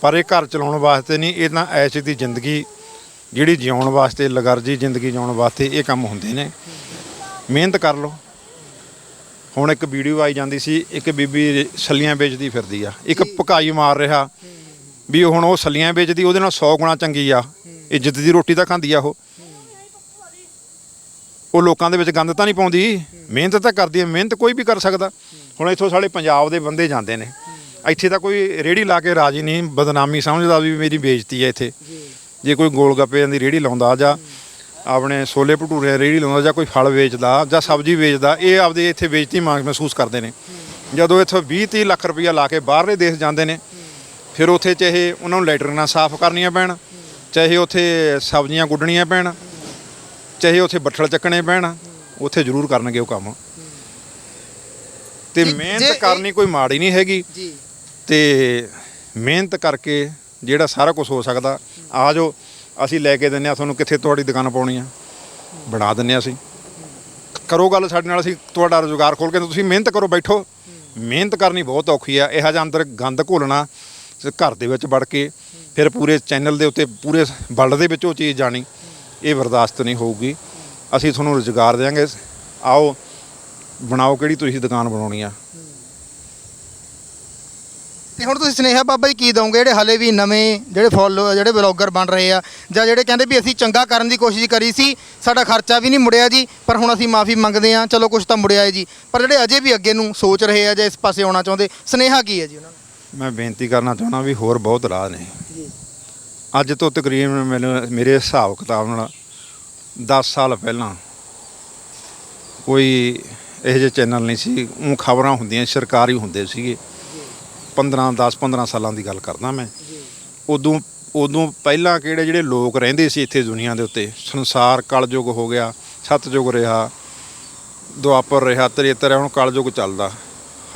ਪਰ ਇਹ ਘਰ ਚਲਾਉਣ ਵਾਸਤੇ ਨਹੀਂ ਇਹ ਤਾਂ ਐਸ਼ ਦੀ ਜ਼ਿੰਦਗੀ ਜਿਹੜੀ ਜਿਉਣ ਵਾਸਤੇ ਲਗਰਜੀ ਜ਼ਿੰਦਗੀ ਜਿਉਣ ਵਾਸਤੇ ਇਹ ਕੰਮ ਹੁੰਦੇ ਨੇ। ਮਿਹਨਤ ਕਰ ਲਓ। ਹੁਣ ਇੱਕ ਵੀਡੀਓ ਆਈ ਜਾਂਦੀ ਸੀ ਇੱਕ ਬੀਬੀ ਛੱਲੀਆਂ ਵੇਚਦੀ ਫਿਰਦੀ ਆ। ਇੱਕ ਭਕਾਈ ਮਾਰ ਰਿਹਾ ਵੀ ਹੁਣ ਉਹ ਛੱਲੀਆਂ ਵੇਚਦੀ ਉਹਦੇ ਨਾਲ 100 ਗੁਣਾ ਚੰਗੀ ਆ। ਇੱਜ਼ਤ ਦੀ ਰੋਟੀ ਤਾਂ ਖਾਂਦੀ ਆ ਉਹ। ਉਹ ਲੋਕਾਂ ਦੇ ਵਿੱਚ ਗੰਦ ਤਾਂ ਨਹੀਂ ਪਾਉਂਦੀ। ਮਿਹਨਤ ਤਾਂ ਕਰਦੀ ਹੈ ਮਿਹਨਤ ਕੋਈ ਵੀ ਕਰ ਸਕਦਾ। ਹੁਣ ਇੱਥੋਂ ਸਾਡੇ ਪੰਜਾਬ ਦੇ ਬੰਦੇ ਜਾਂਦੇ ਨੇ। ਇੱਥੇ ਤਾਂ ਕੋਈ ਰੇੜੀ ਲਾ ਕੇ ਰਾਜੀ ਨਹੀਂ ਬਦਨਾਮੀ ਸਮਝਦਾ ਵੀ ਮੇਰੀ ਬੇਇੱਜ਼ਤੀ ਹੈ ਇੱਥੇ। ਜੇ। ਕੋਈ ਗੋਲ ਗੱਪਿਆਂ ਦੀ ਰੇੜੀ ਲਾਉਂਦਾ ਜਾਂ ਆਪਣੇ ਛੋਲੇ ਭਟੂਰੇ ਰੇੜੀ ਲਾਉਂਦਾ ਜਾਂ ਕੋਈ ਫਲ ਵੇਚਦਾ ਜਾਂ ਸਬਜ਼ੀ ਵੇਚਦਾ ਇਹ ਆਪਦੇ ਇੱਥੇ ਬੇਇੱਜ਼ਤੀ ਮਹਿਸੂਸ ਕਰਦੇ ਨੇ। ਜਦੋਂ ਇੱਥੋਂ 20 30 ਲੱਖ ਰੁਪਈਆ ਲਾ ਕੇ ਬਾਹਰਲੇ ਦੇਸ਼ ਜਾਂਦੇ ਨੇ ਫਿਰ ਉੱਥੇ ਚਾਹੇ ਉਹਨਾਂ ਨੂੰ ਲੈਟਰਿਨਾਂ ਸਾਫ਼ ਕਰਨੀਆਂ ਪੈਣ ਚਾਹੇ ਉੱਥੇ ਸਬਜ਼ੀਆਂ ਗੁੱਡਣੀਆਂ ਪੈਣ ਚਾਹੇ ਉੱਥੇ ਬੱਠਲ ਚੱਕਣੇ ਪੈਣ ਉੱਥੇ ਜ਼ਰੂਰ ਕਰਨਗੇ ਉਹ ਕੰਮ। ਤੇ ਮਿਹਨਤ ਕਰਨੀ ਕੋਈ ਮਾੜੀ ਨਹੀਂ ਹੈਗੀ। ਜੀ। ਤੇ ਮਿਹਨਤ ਕਰਕੇ ਜਿਹੜਾ ਸਾਰਾ ਕੁਝ ਹੋ ਸਕਦਾ ਆ ਜਾਓ ਅਸੀਂ ਲੈ ਕੇ ਦਿੰਨੇ ਆ ਤੁਹਾਨੂੰ ਕਿੱਥੇ ਤੁਹਾਡੀ ਦੁਕਾਨ ਪਾਉਣੀ ਆ। ਬਣਾ ਦਿੰਨੇ ਆ ਅਸੀਂ। ਕਰੋ ਗੱਲ ਸਾਡੇ ਨਾਲ ਅਸੀਂ ਤੁਹਾਡਾ ਰੁਜ਼ਗਾਰ ਖੋਲ ਕੇ ਤੁਸੀਂ ਮਿਹਨਤ ਕਰੋ ਬੈਠੋ। ਮਿਹਨਤ ਕਰਨੀ ਬਹੁਤ ਔਖੀ ਆ ਇਹ ਜਿਹਾ ਅੰਦਰ ਗੰਦ ਘੋਲਣਾ ਘਰ ਦੇ ਵਿੱਚ ਵੜ ਕੇ ਫਿਰ ਪੂਰੇ ਚੈਨਲ ਦੇ ਉੱਤੇ ਪੂਰੇ ਵਰਲਡ ਦੇ ਵਿੱਚ ਉਹ ਚੀਜ਼ ਜਾਣੀ। ਇਹ ਬਰਦਾਸ਼ਤ ਨਹੀਂ ਹੋਊਗੀ। ਅਸੀਂ ਤੁਹਾਨੂੰ ਰੁਜ਼ਗਾਰ ਦੇਵਾਂਗੇ ਆਓ ਬਣਾਓ ਕਿਹੜੀ ਤੁਸੀਂ ਦੁਕਾਨ ਬਣਾਉਣੀ ਆ। ਤੇ ਹੁਣ ਤੁਸੀਂ ਸੁਨੇਹਾ ਬਾਬਾ ਜੀ ਕੀ ਦਵੋਗੇ ਜਿਹੜੇ ਹਲੇ ਵੀ ਨਵੇਂ ਜਿਹੜੇ ਫੋਲੋ ਜਿਹੜੇ ਬਲੌਗਰ ਬਣ ਰਹੇ ਆ ਜਾਂ ਜਿਹੜੇ ਕਹਿੰਦੇ ਵੀ ਅਸੀਂ ਚੰਗਾ ਕਰਨ ਦੀ ਕੋਸ਼ਿਸ਼ ਕਰੀ ਸੀ ਸਾਡਾ ਖਰਚਾ ਵੀ ਨਹੀਂ ਮੁੜਿਆ ਜੀ ਪਰ ਹੁਣ ਅਸੀਂ ਮਾਫੀ ਮੰਗਦੇ ਆ ਚਲੋ ਕੁਝ ਤਾਂ ਮੁੜਿਆ ਹੈ ਜੀ। ਪਰ ਜਿਹੜੇ ਅਜੇ ਵੀ ਅੱਗੇ ਨੂੰ ਸੋਚ ਰਹੇ ਆ ਜਾਂ ਇਸ ਪਾਸੇ ਆਉਣਾ ਚਾਹੁੰਦੇ ਸੁਨੇਹਾ ਕੀ ਹੈ ਜੀ ਉਹਨਾਂ ਨੂੰ? ਮੈਂ ਬੇਨਤੀ ਕਰਨਾ ਚਾਹੁੰਦਾ ਵੀ ਹੋਰ ਬਹੁਤ ਰਾਹ ਨੇ। ਜੀ। ਅੱਜ ਤੋਂ ਤਕਰੀਬਨ ਮੈਨੂੰ ਮੇਰੇ ਹਿਸਾਬ ਕਿਤਾਬ ਨਾਲ 10 ਸਾਲ ਪਹਿਲਾਂ ਕੋਈ ਇਹੋ ਜਿਹੇ ਚੈਨਲ ਨਹੀਂ ਸੀ। ਉਹ ਖਬਰਾਂ ਹੁੰਦੀਆਂ ਸਰਕਾਰੀ ਹੁੰਦੇ ਸੀਗੇ। 15 10 15 ਸਾਲਾਂ ਦੀ ਗੱਲ ਕਰਦਾ ਮੈਂ। ਉਦੋਂ ਉਦੋਂ ਪਹਿਲਾਂ ਕਿਹੜੇ ਜਿਹੜੇ ਲੋਕ ਰਹਿੰਦੇ ਸੀ ਇੱਥੇ ਦੁਨੀਆ ਦੇ ਉੱਤੇ? ਸੰਸਾਰ ਕਲਯੁਗ ਹੋ ਗਿਆ ਸਤਯੁਗ ਰਿਹਾ ਦੁਆਪਰ ਰਿਹਾ ਤ੍ਰੇਤਰ ਹੁਣ ਕਲਯੁਗ ਚੱਲਦਾ।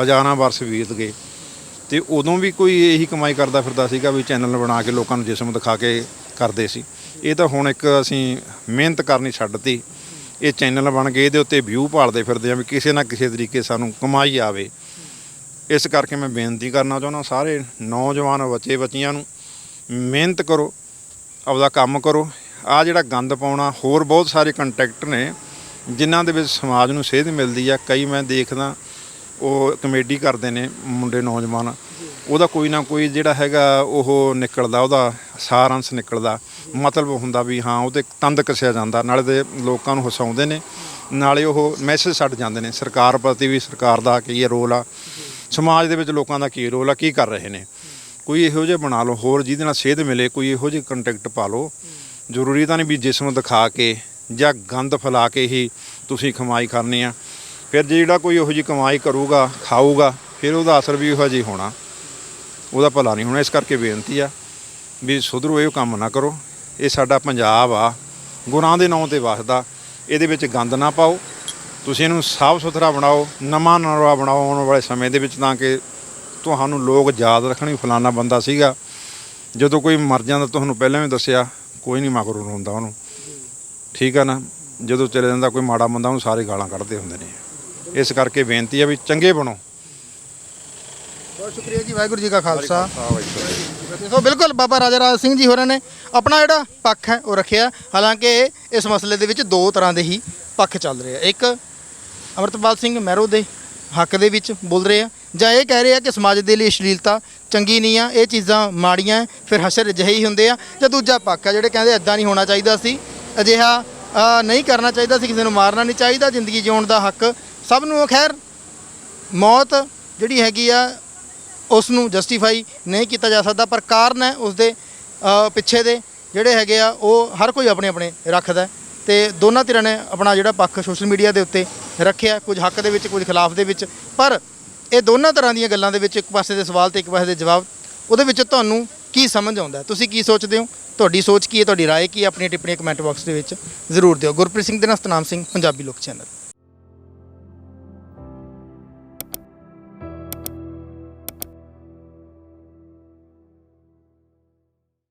ਹਜ਼ਾਰਾਂ ਵਰਸ ਬੀਤ ਗਏ। ਤੇ ਉਦੋਂ ਵੀ ਕੋਈ ਇਹੀ ਕਮਾਈ ਕਰਦਾ ਫਿਰਦਾ ਸੀਗਾ ਵੀ ਚੈਨਲ ਬਣਾ ਕੇ ਲੋਕਾਂ ਨੂੰ ਜਿਸਮ ਦਿਖਾ ਕੇ ਕਰਦੇ ਸੀ। ਇਹ ਤਾਂ ਹੁਣ ਇੱਕ ਅਸੀਂ ਮਿਹਨਤ ਕਰਨੀ ਛੱਡਤੀ। ਇਹ ਚੈਨਲ ਬਣ ਗਏ ਇਹਦੇ ਉੱਤੇ ਵਿਊ ਭਾਲਦੇ ਫਿਰਦੇ ਆ ਵੀ ਕਿਸੇ ਨਾ ਕਿਸੇ ਤਰੀਕੇ ਸਾਨੂੰ ਕਮਾਈ ਆਵੇ। ਇਸ ਕਰਕੇ ਮੈਂ ਬੇਨਤੀ ਕਰਨਾ ਚਾਹੁੰਦਾ ਸਾਰੇ ਨੌਜਵਾਨ ਬੱਚੇ ਬੱਚੀਆਂ ਨੂੰ, ਮਿਹਨਤ ਕਰੋ, ਆਪਦਾ ਕੰਮ ਕਰੋ। ਆ ਜਿਹੜਾ ਗੰਦ ਪਾਉਣਾ, ਹੋਰ ਬਹੁਤ ਸਾਰੇ ਕੰਟੈਕਟ ਨੇ, ਜਿਨ੍ਹਾਂ ਦੇ ਵਿੱਚ ਸਮਾਜ ਨੂੰ ਸੇਧ ਮਿਲਦੀ ਆ। ਕਈ ਮੈਂ ਦੇਖਦਾ ਉਹ ਕਮੇਡੀ ਕਰਦੇ ਨੇ ਮੁੰਡੇ ਨੌਜਵਾਨ। ਉਹਦਾ ਕੋਈ ਨਾ ਕੋਈ ਜਿਹੜਾ ਹੈਗਾ ਉਹ ਨਿਕਲਦਾ, ਉਹਦਾ ਸਾਰਾਂਸ਼ ਨਿਕਲਦਾ। ਮਤਲਬ ਹੁੰਦਾ ਵੀ ਹਾਂ, ਉਹ ਤੇ ਤੰਦ ਕਸਿਆ ਜਾਂਦਾ, ਨਾਲੇ ਤੇ ਲੋਕਾਂ ਨੂੰ ਹਸਾਉਂਦੇ ਨੇ। ਨਾਲੇ ਉਹ ਮੈਸੇਜ ਛੱਡ ਜਾਂਦੇ ਨੇ, ਸਰਕਾਰ ਪ੍ਰਤੀ ਵੀ ਸਰਕਾਰ ਦਾ ਕੀ ਰੋਲ ਆ। ਸਮਾਜ ਦੇ ਵਿੱਚ ਲੋਕਾਂ ਦਾ ਕੀ ਰੋਲ ਆ, ਕੀ ਕਰ ਰਹੇ ਨੇ। ਕੋਈ ਇਹੋ ਜਿਹੇ ਬਣਾ ਲਓ, ਹੋਰ ਜਿਹਦੇ ਨਾਲ ਸੇਧ ਮਿਲੇ, ਕੋਈ ਇਹੋ ਜਿਹੇ ਕੰਟੈਕਟ ਪਾ ਲਓ। ਜ਼ਰੂਰੀ ਤਾਂ ਨਹੀਂ ਵੀ ਜਿਸਮ ਦਿਖਾ ਕੇ ਜਾਂ ਗੰਦ ਫੈਲਾ ਕੇ ਹੀ ਤੁਸੀਂ ਕਮਾਈ ਕਰਨੀ ਆ। ਫਿਰ ਜੇ ਜਿਹੜਾ ਕੋਈ ਇਹੋ ਜਿਹੀ ਕਮਾਈ ਕਰੂਗਾ, ਖਾਊਗਾ, ਫਿਰ ਉਹਦਾ ਅਸਰ ਵੀ ਇਹੋ ਜਿਹਾ ਹੋਣਾ। ਉਹਦਾ ਭਲਾ ਨਹੀਂ ਹੋਣਾ, ਇਸ ਕਰਕੇ ਬੇਨਤੀ ਆ ਵੀ ਸੁਧਰੋ, ਇਹ ਕੰਮ ਨਾ ਕਰੋ। ਇਹ ਸਾਡਾ ਪੰਜਾਬ ਆ। ਗੁਰਾਂ ਦੇ ਨਾਂ ਤੇ ਵਸਦਾ। ਇਹਦੇ ਵਿੱਚ ਗੰਦ ਨਾ ਪਾਓ। ਤੁਸੀਂ ਇਹਨੂੰ ਸਾਫ਼ ਸੁਥਰਾ ਬਣਾਓ, ਨਵਾਂ ਨਰਵਾ ਬਣਾਓ ਆਉਣ ਵਾਲੇ ਸਮੇਂ ਦੇ ਵਿੱਚ, ਤਾਂ ਕਿ ਤੁਹਾਨੂੰ ਲੋਕ ਯਾਦ ਰੱਖਣ ਵੀ ਫਲਾਣਾ ਬੰਦਾ ਸੀਗਾ। ਜਦੋਂ ਕੋਈ ਮਰ ਜਾਂਦਾ, ਤੁਹਾਨੂੰ ਪਹਿਲਾਂ ਵੀ ਦੱਸਿਆ, ਕੋਈ ਨਹੀਂ ਮਗਰੋਂ ਰੋਂਦਾ ਉਹਨੂੰ। ਠੀਕ ਆ ਨਾ? ਜਦੋਂ ਚਲੇ ਜਾਂਦਾ, ਕੋਈ ਮਾੜਾ ਬੰਦਾ, ਉਹਨੂੰ ਸਾਰੇ ਗਾਲਾਂ ਕੱਢਦੇ ਹੁੰਦੇ ਨੇ। ਇਸ ਕਰਕੇ ਬੇਨਤੀ ਆ ਵੀ ਚੰਗੇ ਬਣੋ। ਬਹੁਤ ਸ਼ੁਕਰੀਆ ਜੀ ਵਾਹਿਗੁਰੂ ਜੀ ਕਾ ਖਾਲਸਾ। ਸੋ ਬਿਲਕੁਲ ਬਾਬਾ ਰਾਜਾ ਰਾਜ ਸਿੰਘ ਜੀ ਹੋਰਾਂ ਨੇ ਆਪਣਾ ਜਿਹੜਾ ਪੱਖ ਹੈ ਉਹ ਰੱਖਿਆ। ਹਾਲਾਂਕਿ ਇਸ ਮਸਲੇ ਦੇ ਵਿੱਚ ਦੋ ਤਰ੍ਹਾਂ ਦੇ ਹੀ ਪੱਖ ਚੱਲ ਰਹੇ ਆ। ਇੱਕ ਅਮਰਤਪਾਲ ਸਿੰਘ ਮਹਿਰੋ ਦੇ ਹੱਕ ਦੇ ਵਿੱਚ ਬੋਲ ਰਹੇ ਆ ਜਾਂ ਇਹ ਕਹਿ ਰਹੇ ਆ ਕਿ ਸਮਾਜ ਦੇ ਲਈ ਅਸ਼ਲੀਲਤਾ ਚੰਗੀ ਨਹੀਂ ਆ ਇਹ ਚੀਜ਼ਾਂ ਮਾੜੀਆਂ ਹੈ, ਫਿਰ ਹਸ਼ਰ ਅਜਿਹੇ ਹੀ ਹੁੰਦੇ ਆ। ਜਾਂ ਦੂਜਾ ਪੱਖ ਆ ਜਿਹੜੇ ਕਹਿੰਦੇ ਐਦਾਂ ਨਹੀਂ ਹੋਣਾ ਚਾਹੀਦਾ ਸੀ ਅਜਿਹਾ ਨਹੀਂ ਕਰਨਾ ਚਾਹੀਦਾ ਸੀ ਕਿਸੇ ਨੂੰ ਮਾਰਨਾ ਨਹੀਂ ਚਾਹੀਦਾ ਜ਼ਿੰਦਗੀ ਜਿਉਣ ਦਾ ਹੱਕ ਸਭ ਨੂੰ ਆ। ਖੈਰ ਮੌਤ ਜਿਹੜੀ ਹੈਗੀ ਆ ਉਸ ਨੂੰ ਜਸਟੀਫਾਈ ਨਹੀਂ ਕੀਤਾ ਜਾ ਸਕਦਾ ਪਰ ਕਾਰਨ ਹੈ ਉਸ ਦੇ ਅ, ਪਿੱਛੇ ਦੇ ਜਿਹੜੇ ਹੈਗੇ ਆ ਉਹ ਹਰ ਕੋਈ ਆਪਣੇ ਆਪਣੇ ਰੱਖਦਾ ਹੈ ਤੇ ਦੋਨਾਂ ਧਿਰਾਂ ਨੇ ਆਪਣਾ ਜਿਹੜਾ ਪੱਖ ਸੋਸ਼ਲ ਮੀਡੀਆ ਦੇ ਉੱਤੇ ਰੱਖਿਆ ਕੁਝ ਹੱਕ ਦੇ ਵਿੱਚ ਕੁਝ ਖਿਲਾਫ ਦੇ ਵਿੱਚ ਪਰ ਇਹ ਦੋਨਾਂ ਤਰ੍ਹਾਂ ਦੀਆਂ ਗੱਲਾਂ ਦੇ ਵਿੱਚ ਇੱਕ ਪਾਸੇ ਦੇ ਸਵਾਲ ਤੇ ਇੱਕ ਪਾਸੇ ਦੇ ਜਵਾਬ ਉਹਦੇ ਵਿੱਚ ਤੁਹਾਨੂੰ ਕੀ ਸਮਝ ਆਉਂਦਾ ਹੈ? ਤੁਸੀਂ ਕੀ ਸੋਚਦੇ ਹੋ ਤੁਹਾਡੀ ਸੋਚ ਕੀ ਹੈ ਤੁਹਾਡੀ رائے ਕੀ ਹੈ ਆਪਣੀ ਟਿੱਪਣੀ ਕਮੈਂਟ ਬਾਕਸ ਦੇ ਵਿੱਚ ਜ਼ਰੂਰ ਦਿਓ ਗੁਰਪ੍ਰੀਤ ਸਿੰਘ ਦੇ ਨਾਲ ਸਤਨਾਮ ਸਿੰਘ ਪੰਜਾਬੀ ਲੋਕ ਚੈਨਲ